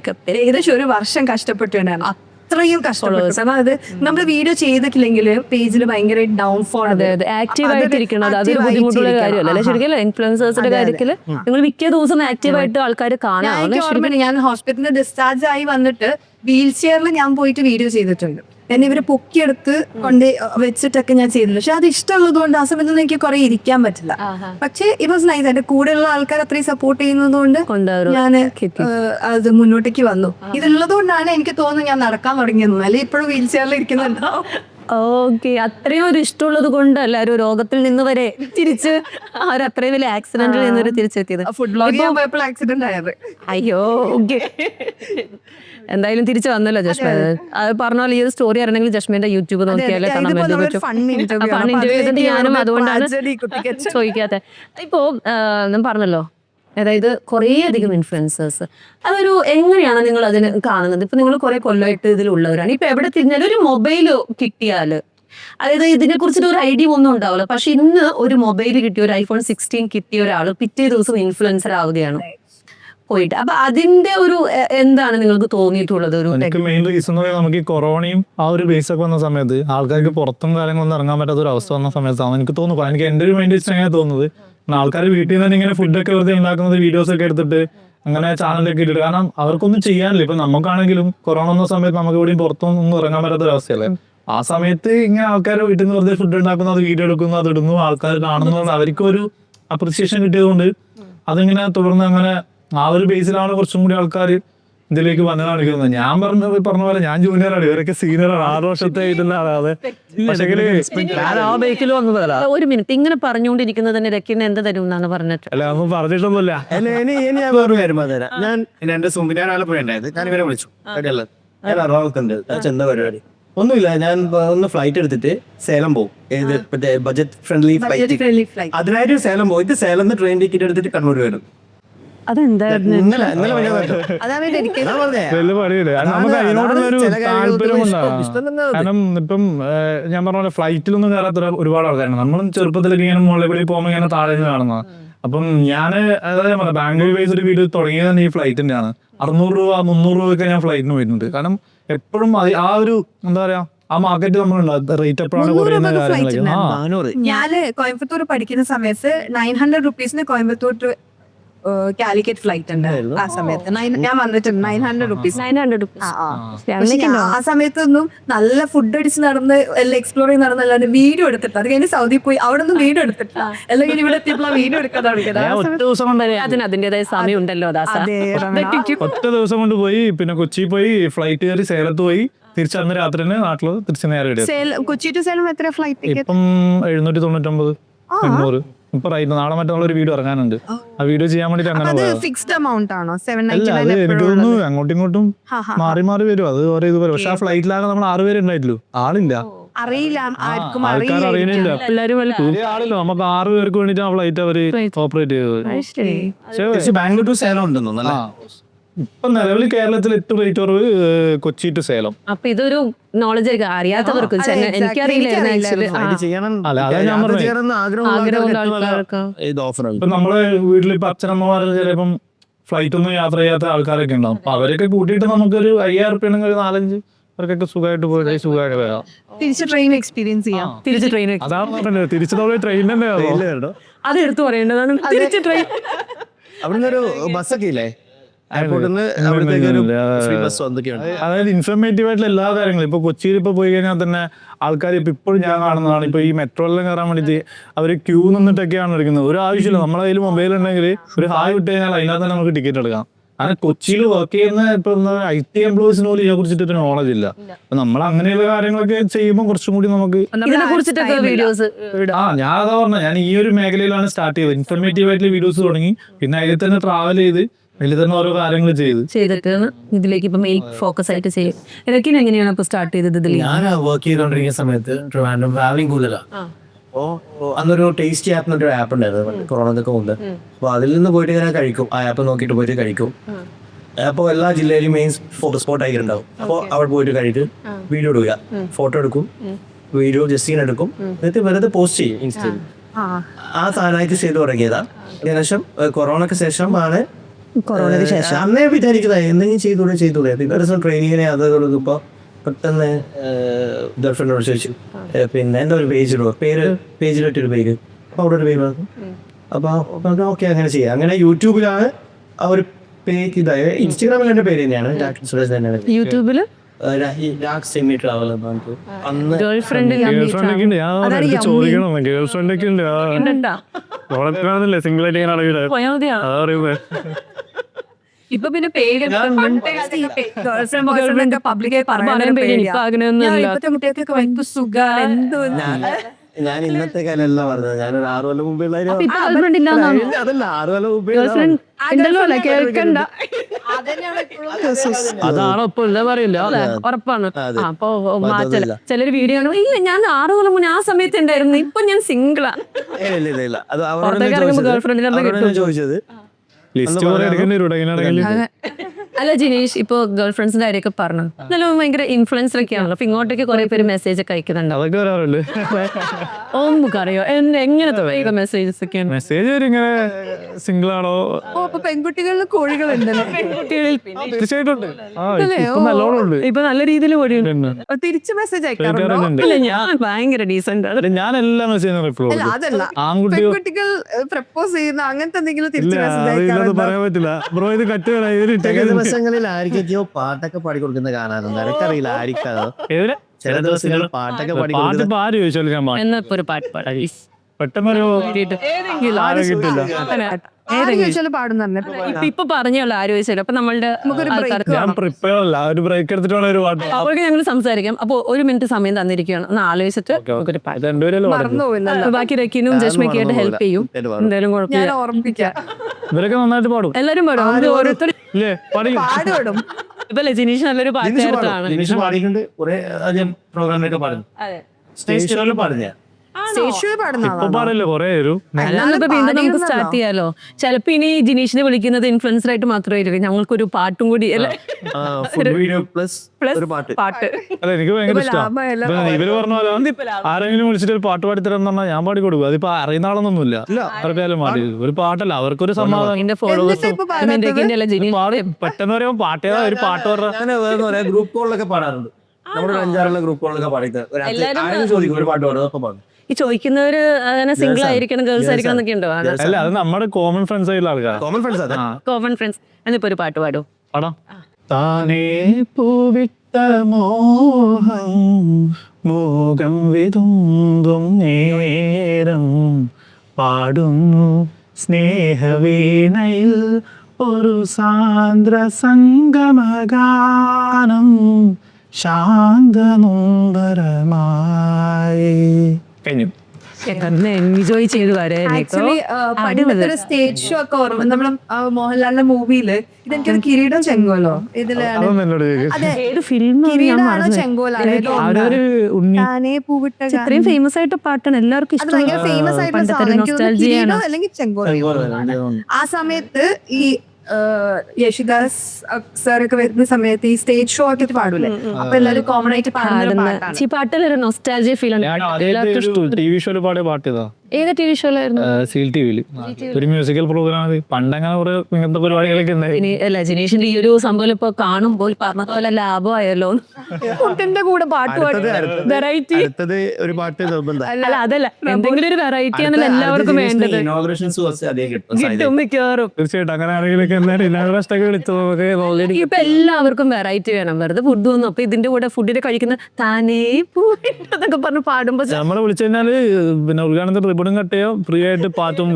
ഏകദേശം ഒരു വർഷം കഷ്ടപ്പെട്ടിട്ടുണ്ടായിരുന്നു. അത്രയും കഷ്ടപ്പെട്ടു. കാരണം അത് നമ്മൾ വീഡിയോ ചെയ്തിട്ടില്ലെങ്കിൽ പേജിൽ ഭയങ്കര ഡൗൺ ഫോൾ അതെ അതെ. ആക്റ്റീവ് ആയിട്ടിരിക്കുന്നത് അതൊരു ബുദ്ധിമുട്ടുള്ള കാര്യമല്ല? അല്ലെ? ശരിക്കും ഇൻഫ്ലുവൻസേഴ്സിന്റെ കാര്യത്തിൽ നിങ്ങൾ മിക്ക ദിവസം ആക്റ്റീവ് ആയിട്ട് ആൾക്കാർ കാണാം ഞാൻ എനിക്ക് ഞാൻ ഹോസ്പിറ്റലിൽ ഡിസ്ചാർജ് ആയി വന്നിട്ട് വീൽ ചെയറിൽ ഞാൻ പോയിട്ട് വീഡിയോ ചെയ്തിട്ടുണ്ട്. എന്നെ ഇവർ പൊക്കിയെടുത്ത് കൊണ്ട് വെച്ചിട്ടൊക്കെ ഞാൻ ചെയ്തിട്ടുണ്ട്. പക്ഷെ അത് ഇഷ്ടമുള്ളത് കൊണ്ട് ആ സമയത്തൊന്നും എനിക്ക് കുറെ ഇരിക്കാൻ പറ്റില്ല. പക്ഷെ ഇറ്റ് വാസ് നൈസ് എന്റെ കൂടെയുള്ള ആൾക്കാർ അത്രയും സപ്പോർട്ട് ചെയ്യുന്നത് കൊണ്ട് ഞാൻ അത് മുന്നോട്ടേക്ക് വന്നു. ഇതുള്ളത് കൊണ്ടാണ് എനിക്ക് തോന്നുന്നു ഞാൻ നടക്കാൻ തുടങ്ങിയത് അല്ലെങ്കിൽ ഇപ്പോഴും വീൽ ചെയറിൽ ഇരിക്കുന്നുണ്ടാവും ഓക്കെ അത്രയും ഒരു ഇഷ്ടമുള്ളത് കൊണ്ട് ഒരു രോഗത്തിൽ നിന്ന് വരെ തിരിച്ച് ഒരു അത്രയും വലിയ ആക്സിഡന്റിൽ നിന്നൊരു തിരിച്ചെത്തിയത്. ഫുഡ് ബ്ലോഗ് ആക്സിഡന്റ് ആയത്. അയ്യോ ഓക്കെ എന്തായാലും തിരിച്ചു വന്നല്ലോ ജഷ്മ. അത്. പറഞ്ഞ പോലെ ഈ ഒരു സ്റ്റോറി അറിയണമെങ്കിൽ ജഷ്മന്റെ യൂട്യൂബ് നോക്കിയാലേ കാണാൻ പറ്റും. ഞാനും അതുകൊണ്ടാണ്. ചോദിക്കാത്ത. ഇപ്പോ ഞാൻ പറഞ്ഞല്ലോ. അതായത് കുറേ അധികം ഇൻഫ്ലുവൻസേഴ്സ് അതൊരു എങ്ങനെയാണ് നിങ്ങൾ അതിന് കാണുന്നത്? ഇപ്പൊ നിങ്ങൾ കുറെ കൊല്ലമായിട്ട് ഇതിലുള്ളവരാണ്. ഇപ്പൊ എവിടെ തിരിഞ്ഞാലും ഒരു മൊബൈൽ കിട്ടിയാൽ. അതായത് ഇതിനെ കുറിച്ചിട്ട് ഒരു ഐഡിയ ഒന്നും ഉണ്ടാവില്ല. പക്ഷെ ഇന്ന് ഒരു മൊബൈൽ കിട്ടിയ ഒരു ഐഫോൺ സിക്സ്റ്റീൻ കിട്ടിയ ഒരാൾ പിറ്റേ ദിവസം ഇൻഫ്ലുവൻസർ ആവുകയാണ്. പോയിട്ട്. അപ്പൊ അതിന്റെ ഒരു എന്താണ് നിങ്ങൾക്ക് തോന്നിയിട്ടുള്ളത് ഒരു എനിക്ക് മെയിൻ റീസൺ എന്ന് പറയുന്നത് നമുക്ക് ഈ കൊറോണയും ആ ഒരു ബേസ് ഒക്കെ വന്ന സമയത്ത് ആൾക്കാർക്ക് പുറത്തും കാര്യങ്ങളൊന്നും ഇറങ്ങാൻ പറ്റാത്ത ഒരു അവസ്ഥ വന്ന സമയത്താണ് എനിക്ക് തോന്നുന്നു എനിക്ക് എന്റെ ഒരു മൈൻഡ് വെച്ചിട്ട് അങ്ങനെ തോന്നുന്നത്. ആൾക്കാർ വീട്ടിൽ നിന്ന് ഇങ്ങനെ ഫുഡൊക്കെ വെറുതെ ഉണ്ടാക്കുന്നത് വീഡിയോസ് ഒക്കെ എടുത്തിട്ട് അങ്ങനെ ചാനലൊക്കെ ഇട്ടിട്ട്. കാരണം അവർക്കൊന്നും ചെയ്യാനില്ല. ഇപ്പൊ നമുക്കാണെങ്കിലും കൊറോണ വന്ന സമയത്ത് നമുക്ക് ഇവിടെയും പുറത്തൊന്നും ഇറങ്ങാൻ പറ്റാത്ത ഒരു അവസ്ഥയല്ലേ? ആ സമയത്ത് ഇങ്ങനെ ആൾക്കാർ വീട്ടിൽ നിന്ന് വെറുതെ ഫുഡ് ഉണ്ടാക്കുന്നു അത് വീഡിയോ എടുക്കുന്നു അത് ഇടുന്നു ആൾക്കാർ കാണുന്നു അവർക്കൊരു അപ്രീസിയേഷൻ അപ്രിസിയേഷൻ കിട്ടിയതുകൊണ്ട് അതിങ്ങനെ തുടർന്ന് അങ്ങനെ ആ ഒരു ബേസിലാണ് കുറച്ചും കൂടി ആൾക്കാർ ഇതിലേക്ക് വന്നു കാണിക്കുന്നത്. ഞാൻ പറഞ്ഞ പറഞ്ഞ പോലെ ഞാൻ ജൂനിയറാണ് ഇവരൊക്കെ സീനിയറാണ് ആറ് വർഷത്തെ ഇതിന്റെ ആളാണ് ഒരു മിനിറ്റ് ഇങ്ങനെ പറഞ്ഞുകൊണ്ടിരിക്കുന്നത് തന്നെ രക്കിന് എന്ത് തരും എന്നാണ് പറഞ്ഞിട്ട് അല്ല ഒന്നും പറഞ്ഞിട്ടൊന്നുമില്ല. ഞാൻ വേറൊരു കാര്യം ഞാൻ എന്റെ സുമ്പി ആലപ്പുഴ ഉണ്ടായത്. ഞാൻ ഇവരെ വിളിച്ചു. അല്ല? ഞാൻ എറണാകുളത്തുണ്ട് ചെന്ന പരിപാടി. ഒന്നുമില്ല ഞാൻ ഒന്ന് ഫ്ലൈറ്റ് എടുത്തിട്ട് സേലം പോകും ഏത് budget friendly flight friendly flight അതിനായിട്ട് സേലം പോയിട്ട് സേലം ട്രെയിൻ ടിക്കറ്റ് എടുത്തിട്ട് കണ്ണൂർ വരും. അതെന്തായിരുന്നു വലിയ പണിയില്ല നമുക്ക് താല്പര്യം. കാരണം ഇപ്പം ഞാൻ പറഞ്ഞ പോലെ ഫ്ലൈറ്റിലൊന്നും കയറാത്ത ഒരു- ഒരുപാട് ആൾക്കാരാണ് നമ്മളും ചെറുപ്പത്തിലൊക്കെ ഇങ്ങനെ മുകളിൽ കൂടി പോകുമ്പോൾ ഇങ്ങനെ താഴെ കാണുന്നത്. അപ്പം ഞാൻ അതായത് ബാംഗ്ലൂർ ബേസ് ഒരു വീട് തുടങ്ങിയത് തന്നെ ഈ ഫ്ലൈറ്റിന്റെ ആണ് അറുന്നൂറ് രൂപ മുന്നൂറ് രൂപയൊക്കെ ഞാൻ ഫ്ലൈറ്റിന് പോയിട്ടുണ്ട്. കാരണം എപ്പോഴും അത് ആ ഒരു എന്താ പറയാ ആ മാർക്കറ്റ് നമ്മളുണ്ട്. റേറ്റ് എപ്പോഴാണ് കുറയുന്ന കാര്യങ്ങളൊക്കെ. ഞാൻ കോയമ്പത്തൂർ പഠിക്കുന്ന സമയത്ത് നയൻ ഹൺഡ്രഡ് റുപ്പീസിന് കോയമ്പത്തൂർ കാലിക്കറ്റ് ഫ്ലൈറ്റ് ഉണ്ട്. ആ സമയത്ത്. ഞാൻ വന്നിട്ടുണ്ട്. Nine hundred rupees nine hundred rupees. ആ. സമയത്തൊന്നും നല്ല ഫുഡ് അടിച്ച് നടന്ന് എല്ലാം എക്സ്പ്ലോർ ചെയ്ത് നടന്നല്ലാണ്ട് വീഡിയോ എടുത്തിട്ട് അത് കഴിഞ്ഞ് സൗദി പോയി. അവിടെ ഒന്നും വീഡിയോ എടുത്തിട്ടില്ല. അല്ലെങ്കിൽ ഇവിടെ എത്തിയപ്പോൾ വീഡിയോ എടുക്കാൻ തുടങ്ങിയത്. അതിന് അതിന്റേതായ സമയം ഉണ്ടല്ലോ ഒറ്റ ദിവസം കൊണ്ട് പോയി. പിന്നെ കൊച്ചി പോയി. ഫ്ലൈറ്റ് കയറി സേലത്ത് പോയി. തിരിച്ച് അന്ന് രാത്രി തന്നെ നാട്ടിൽ തിരിച്ചു നേരെ ഇടുക സേലം കൊച്ചി ടു സേലം എത്ര ഫ്ലൈറ്റ് ടിക്കറ്റ് ഇപ്പം എഴുന്നൂറ്റി തൊണ്ണൂറ്റൊമ്പത് എണ്ണൂറ്. ഇപ്പൊ റൈറ്റ് നാളെ മറ്റുള്ള ഒരു വീഡിയോ ഇറങ്ങാനുണ്ട്. ആ. വീഡിയോ ചെയ്യാൻ വേണ്ടിട്ട് അങ്ങനെ ഫിക്സ്ഡ് എമൗണ്ട് ആണോ? എനിക്ക് തോന്നുന്നു അങ്ങോട്ടും ഇങ്ങോട്ടും മാറി മാറി വരും. അത് ഓരോ ഇതുപോലെ. പക്ഷെ ആ ഫ്ലൈറ്റിലാകെ നമ്മൾ ആറ് പേര് ഉണ്ടായിട്ടുള്ളൂ. ആളില്ല. അറിയില്ല. ആർക്കും അറിയില്ല. ആളില്ല. നമുക്ക് ആറ് പേർക്ക് വേണ്ടിട്ട് ആ ഫ്ലൈറ്റ് അവർ ഓപ്പറേറ്റ് ചെയ്തത്. ബാംഗ്ലൂർ ടു സേലം ഉണ്ടെന്ന്? ഇപ്പൊ നിലവിൽ കേരളത്തിൽ ഏറ്റവും റേറ്റ് കുറവ് കൊച്ചി ടു സേലം. അപ്പൊ ഇതൊരു നോളജ് അറിയാത്തവർക്ക്. എനിക്കറിയില്ലായിരുന്നു നമ്മളെ വീട്ടിൽ ഇപ്പൊ അച്ഛനമ്മമാരെ ചിലപ്പം ഫ്ലൈറ്റ് ഒന്നും യാത്ര ചെയ്യാത്ത ആൾക്കാരൊക്കെ ഉണ്ടാവും. അപ്പൊ അവരൊക്കെ കൂട്ടിയിട്ട് നമുക്കൊരു അയ്യായിരം റുപ്യ ഒരു നാലഞ്ച് അവർക്കൊക്കെ സുഖമായിട്ട് പോയി സുഖമായിട്ട് വരാം തിരിച്ച് ട്രെയിൻ എക്സ്പീരിയൻസ് ചെയ്യാം. തിരിച്ച് ട്രെയിൻ അതാണ് പറഞ്ഞത്. തിരിച്ചു നമ്മൾ ട്രെയിൻ തന്നെ അത് എടുത്തു പറയേണ്ടതാണ് തിരിച്ച് ട്രെയിൻ അവിടുന്ന് ഒരു ബസ്സൊക്കെ ഇല്ലേ? അതായത് ഇൻഫർമേറ്റീവ് ആയിട്ടുള്ള എല്ലാ കാര്യങ്ങളും. ഇപ്പൊ കൊച്ചിയിൽ ഇപ്പൊ പോയി കഴിഞ്ഞാൽ തന്നെ ആൾക്കാർ ഇപ്പൊ ഇപ്പോഴും ഞാൻ കാണുന്നതാണ്. ഇപ്പൊ ഈ മെട്രോയിലും കയറാൻ വേണ്ടിയിട്ട് അവർ ക്യൂ നിന്നിട്ടൊക്കെയാണ് എടുക്കുന്നത്. ഒരു ആവശ്യമില്ല. നമ്മളെ കയ്യിൽ മൊബൈൽ ഉണ്ടെങ്കിൽ ഒരു ഹായ് വിട്ട് കഴിഞ്ഞാൽ അതിനകത്ത് തന്നെ നമുക്ക് ടിക്കറ്റ് എടുക്കാം. അങ്ങനെ കൊച്ചിയിൽ വർക്ക് ചെയ്യുന്ന ഇപ്പൊ ഐ ടി എംപ്ലോയീസിന് പോലും ഇതിനെ കുറിച്ചിട്ട് ഒരു നോളജ് ഇല്ല. അപ്പൊ നമ്മൾ അങ്ങനെയുള്ള കാര്യങ്ങളൊക്കെ ചെയ്യുമ്പോൾ കുറച്ചും കൂടി നമുക്ക് ഇതിനെ കുറിച്ചിട്ടൊക്കെ വീഡിയോസ് ആ ഞാൻ അതാ പറഞ്ഞ. ഞാൻ ഈ ഒരു മേഖലയിലാണ് സ്റ്റാർട്ട് ചെയ്തത്. ഇൻഫർമേറ്റീവ് ആയിട്ടുള്ള വീഡിയോസ് തുടങ്ങി. പിന്നെ അതിൽ തന്നെ ട്രാവൽ ചെയ്ത് അതിൽ തന്നെ ഓരോ കാര്യങ്ങൾ ചെയ്ത്. ചെയ്തിട്ടാണ് ഇതിലേക്ക് ഇപ്പൊ മെയിൻ ഫോക്കസ് ആയിട്ട് ചെയ്യും. ഇതൊക്കെ എങ്ങനെയാണ് ഇപ്പൊ സ്റ്റാർട്ട് ചെയ്തത് ഇതിൽ ഞാൻ വർക്ക് ചെയ്തോണ്ടിരിക്കുന്ന സമയത്ത് ട്രിവാൻഡ്രം ട്രാവലിംഗ് കൂടുതലാണ് അപ്പോ അന്നൊരു ടേസ്റ്റി ആപ്പ് എന്നൊരു ആപ്പ് ഉണ്ടായിരുന്നു. മുമ്പ്. അപ്പൊ അതിൽ നിന്ന് പോയിട്ട് ഇങ്ങനെ കഴിക്കും. ആ ആപ്പ് നോക്കിയിട്ട് പോയിട്ട് കഴിക്കും. അപ്പോൾ എല്ലാ ജില്ലയിലും മെയിൻ ഫോട്ടോ സ്പോട്ട് ആയിട്ടുണ്ടാവും അപ്പോൾ അവിടെ പോയിട്ട് വീഡിയോ എടുക്കുക ഫോട്ടോ എടുക്കും. വീഡിയോ ജസ്റ്റ് ഇങ്ങനെ എടുക്കും. എന്നിട്ട് വെറുതെ പോസ്റ്റ് ചെയ്യും ഇൻസ്റ്റയിൽ ആ. സാധനമായിട്ട് ചെയ്തു തുടങ്ങിയതാണ് അതിനുശേഷം കൊറോണക്ക് ശേഷം ആണ് കൊറോണയ്ക്ക് ശേഷം. അന്നേ വിചാരിക്കുന്നത് എന്തെങ്കിലും ചെയ്തൂടെ ചെയ്തൂടെ. പിന്നെ ഒരു ദിവസം ട്രെയിനിങ്ങിനെ അത് ഇപ്പൊ പെട്ടെന്ന് ഗേൾഫ്രണ്ടിനോട് ചോദിച്ചു പിന്നെ എന്റെ ഒരു പേജ് ഇടുക പേര് പേജിലിട്ടൊരു പേര്. അപ്പോൾ അവിടെ ഒരു പേര് വന്നു. അപ്പൊ ഓക്കെ അങ്ങനെ ചെയ്യാം. അങ്ങനെ യൂട്യൂബിലാണ് ആ ഒരു പേജ് ഇതായത്. ഇൻസ്റ്റാഗ്രാമിൽ എന്റെ പേര് തന്നെയാണ്. രാഖി ട്രാവൽ അന്ന് ഗേൾ ഉണ്ട് ഞാൻ ചോദിക്കണം ഗേൾ ഉണ്ട്. സിംഗിൾ ആയിട്ട് ഇങ്ങനെ അതാ ഇപ്പൊ പിന്നെ പേര് പബ്ലിക്കായി പറയാൻ കുട്ടികൾക്കൊക്കെ ഭയങ്കര എന്തോ ഞാൻ ഞാൻ ഇന്നത്തെ കാലമല്ല പറഞ്ഞത്. ഞാനൊരു ആറു കൊല്ലം മുമ്പേ ഒരു- അതല്ല. ആറു കൊല്ലം മുമ്പേ കേൾക്കണ്ട. അതാണോ ഇപ്പൊ ഇല്ല പറയില്ല. അല്ലേ? ഉറപ്പാണ്. അപ്പൊ മാറ്റല. ചില ചിലര് വീഡിയോ ആണ് ഇല്ല ഞാൻ ആറു കൊല്ലം മുന്നേ ആ സമയത്ത് ഉണ്ടായിരുന്നു ഇപ്പൊ ഞാൻ സിംഗിളാണ് ഗേൾഫ്രണ്ടിനെ. ചോദിച്ചത്. ലിസ്റ്റ് എടുക്കേണ്ടി വരും അല്ല ജിനീഷ് ഇപ്പൊ ഗേൾ ഫ്രണ്ട്സിന്റെ കാര്യമൊക്കെ പറഞ്ഞു? നല്ല ഭയങ്കര ഇൻഫ്ലുവൻസർ ഒക്കെ ആണല്ലോ അപ്പൊ ഇങ്ങോട്ടൊക്കെ കുറെ പേര് മെസ്സേജ് ഒക്കെ അയക്കുന്നുണ്ടാവും അതൊക്കെ വരാറുണ്ട് എന്ത് എങ്ങനത്തെ മെസ്സേജസ് ഒക്കെയാണ് മെസ്സേജ് ഇങ്ങനെ സിംഗിൾ ആണോ ഓ അപ്പൊ പെൺകുട്ടികളിൽ കോഴികളുണ്ടല്ലോ. കുട്ടികളിൽ തീർച്ചയായിട്ടും ഉണ്ട്. ആ ഇപ്പൊ നല്ല രീതിയിൽ കോഴികളുണ്ട് തിരിച്ച് മെസ്സേജ് അയക്കാറുണ്ടോ? അല്ല ഞാൻ ഭയങ്കര ഡീസന്റ് ആണ്. ഞാൻ എല്ലാ മെസ്സേജും റിപ്ലൈ അതല്ല. പെൺകുട്ടികൾ പ്രപ്പോസ് ചെയ്യുന്ന അങ്ങനത്തെ എന്തെങ്കിലും തിരിച്ച് മെസ്സേജ് അത് ഇതിനകത്ത് പറയാൻ പറ്റില്ല. ബ്രോ ഇത് ദിവസങ്ങളിൽ ആയിരിക്കും പാട്ടൊക്കെ പാടി കൊടുക്കുന്ന കാണാറുണ്ട്. എനിക്കറിയില്ല ആയിരിക്കും? ചില ദിവസങ്ങളിൽ പാട്ടൊക്കെ പാടി പാട്ട് ചോദിച്ചാലും ഞാൻ പാടും എന്നാ ഇപ്പൊ ഒരു പാട്ട് പാടാം. പെട്ടെന്നൊരു ആരും ചോദിച്ചാലും അപ്പൊ നമ്മളുടെ ആൾക്കാർക്ക് ഞാൻ പ്രിപ്പയർ അല്ല ഒരു ബ്രേക്ക് എടുത്തിട്ട് വേണം ഒരു പാട്ട്. അവർക്ക് ഞങ്ങൾ സംസാരിക്കാം. അപ്പൊ ഒരു മിനിറ്റ് സമയം തന്നിരിക്കുകയാണ്. ഒന്ന് ആലോചിച്ചിട്ട് നമുക്കൊരു പാട്ട്. ബാക്കി രക്കിനും ജസ്മയ്ക്കായിട്ട് ഹെൽപ്പ് ചെയ്യും. എന്തായാലും കുഴപ്പമില്ല. ഓർമ്മിപ്പിക്കാം ഇവരൊക്കെ നന്നായിട്ട് പാടും. എല്ലാരും പാടും. ഓരോരുത്തരും ഇപ്പൊ ജിനീഷ് നല്ലൊരു പാട്ട് ചേർത്താണ് സ്റ്റേജ് ഷോയിൽ പാടുന്ന വീണ്ടും നമുക്ക് സ്റ്റാർട്ട് ചെയ്യാലോ. ചിലപ്പോ ഇനി ജിനീഷിനെ വിളിക്കുന്നത് ഇൻഫ്ലുവൻസർ ആയിട്ട് മാത്രമായിരിക്കും. ഞങ്ങൾക്കൊരു പാട്ടും കൂടി അല്ലേ? ഫുഡ് വീഡിയോ പ്ലസ് പ്ലസ് ഒരു പാട്ട്. അല്ല എനിക്ക് ഭയങ്കര ഇഷ്ടമാണ് ഇവർ പറഞ്ഞ പോലെ ആരെങ്കിലും വിളിച്ചിട്ട് ഒരു പാട്ട് പാടി തരാന്ന് പറഞ്ഞാൽ ഞാൻ പാടി കൊടുക്കും. അതിപ്പോ അറിയുന്ന ആളൊന്നുമില്ല. പാടി. ഒരു പാട്ടല്ല അവർക്കൊരു സമാധാനം. പെട്ടെന്ന് പറയുമ്പോ പാട്ടേതാ ഒരു പാട്ട് പറഞ്ഞ അങ്ങനെ വേറെ ഗ്രൂപ്പ് കോളിലൊക്കെ പാടാറുണ്ട്. നമ്മുടെ അഞ്ചാറുള്ള ഗ്രൂപ്പ് കോളിലൊക്കെ പാടിയിട്ട്. ചോദിക്കും ഒരു പാട്ട് പാടും പാടും. ഈ ചോദിക്കുന്നവര് അങ്ങനെ സിംഗിൾ ആയിരിക്കണം ഗേൾസ് ആയിരിക്കണം എന്നൊക്കെ ഉണ്ടോ അല്ല അത് നമ്മുടെ കോമൺ ഫ്രണ്ട്സ് ആയിട്ടുള്ള ആൾക്കാർ കോമൺ ഫ്രണ്ട്സ് അതെ കോമൺ ഫ്രണ്ട്സ് എന്നിപ്പോ ഒരു പാട്ട് പാടും. പാടാം. താനേ പൂവിട്ട മോഹം മോകം വിതുമ്പും നേരം പാടുന്നു. സ്നേഹവീണയിൽ ഒരു സാന്ദ്ര സംഗമഗാനം ശാന്തനുംബരമായി കഴിഞ്ഞു. എൻജോയ് ചെയ്ത് വരായിരുന്നു ആക്ച്വലി പണ്ടത്തെ ഒരു സ്റ്റേജ് ഷോ ഒക്കെ ഓർമ്മ നമ്മളെ മോഹൻലാലിന്റെ മൂവിയിൽ ഇതെനിക്കൊരു കിരീടം ചെങ്കോലോ ഇതിലാണ്. അതെ കിരീടമാണോ ചെങ്കോലാണ് താനേ പൂവിട്ട ഗാനം. ഇത്രയും ഫേമസ് ആയിട്ട് പാട്ടാണ് എല്ലാവർക്കും അത് ഭയങ്കര ഇഷ്ടം ഫേമസ് ആയിട്ടുള്ള സാധനം. എനിക്ക് തോന്നുന്നു nostalgia ആണ്. കിരീടം അല്ലെങ്കിൽ ചെങ്കോലോ ആ സമയത്ത് ഈ യേശുദാസ് സാർ ഒക്കെ വരുന്ന സമയത്ത് ഈ സ്റ്റേജ് ഷോ ഒക്കെ പാടൂലേ? അപ്പൊ എല്ലാരും കോമൺ ആയിട്ട് പാടുന്ന പാട്ടിലൊരു നൊസ്റ്റാലജി ഫീൽ ആദ്യമായിട്ട് ടി വി ഷോയിൽ പാടിയ പാട്ട് ഇതാ. ഏത് ടി വി ഷോയിലായിരുന്നു സീൽ ടി വിയിൽ ഒരു മ്യൂസിക്കൽ പ്രോഗ്രാം പണ്ടങ്ങനെ കുറെ ഇങ്ങനത്തെ പരിപാടികളൊക്കെ ഉണ്ടായി ഇനി അല്ല ജിനീഷിന്റെ ഈ ഒരു സംഭവം ഇപ്പൊ കാണുമ്പോൾ പറഞ്ഞ പോലെ ലാഭമായല്ലോ. ഫുഡിന്റെ കൂടെ പാട്ട് വെറൈറ്റി അടുത്തത് ഒരു പാട്ട് അല്ല അതല്ല എന്തെങ്കിലും ഒരു വെറൈറ്റി ആണല്ലോ എല്ലാവർക്കും വേണ്ടത്. കിട്ടും മിക്കവാറും. തീർച്ചയായിട്ടും അങ്ങനെ ആണെങ്കിലൊക്കെ എന്തായാലും ഇനാഗ്രസ്റ്റ് ഒക്കെ വിളിച്ചു നമുക്ക് ഓൾറെഡി ഇപ്പൊ എല്ലാവർക്കും വെറൈറ്റി വേണം. വെറുതെ ഫുഡ് വന്നു. അപ്പൊ ഇതിന്റെ കൂടെ ഫുഡിനെ കഴിക്കുന്ന താനേ പോയിട്ടൊക്കെ പറഞ്ഞ് പാടുമ്പോ നമ്മളെ വിളിച്ചു കഴിഞ്ഞാൽ പിന്നെ ഉദ്ഘാടനത്തിൽ കട്ട് ഫ്രീ ആയിട്ട് പാട്ടും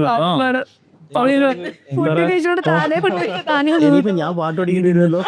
താനേ ഞാൻ പാട്ട് പഠിക്കേണ്ടി വരുമല്ലോ.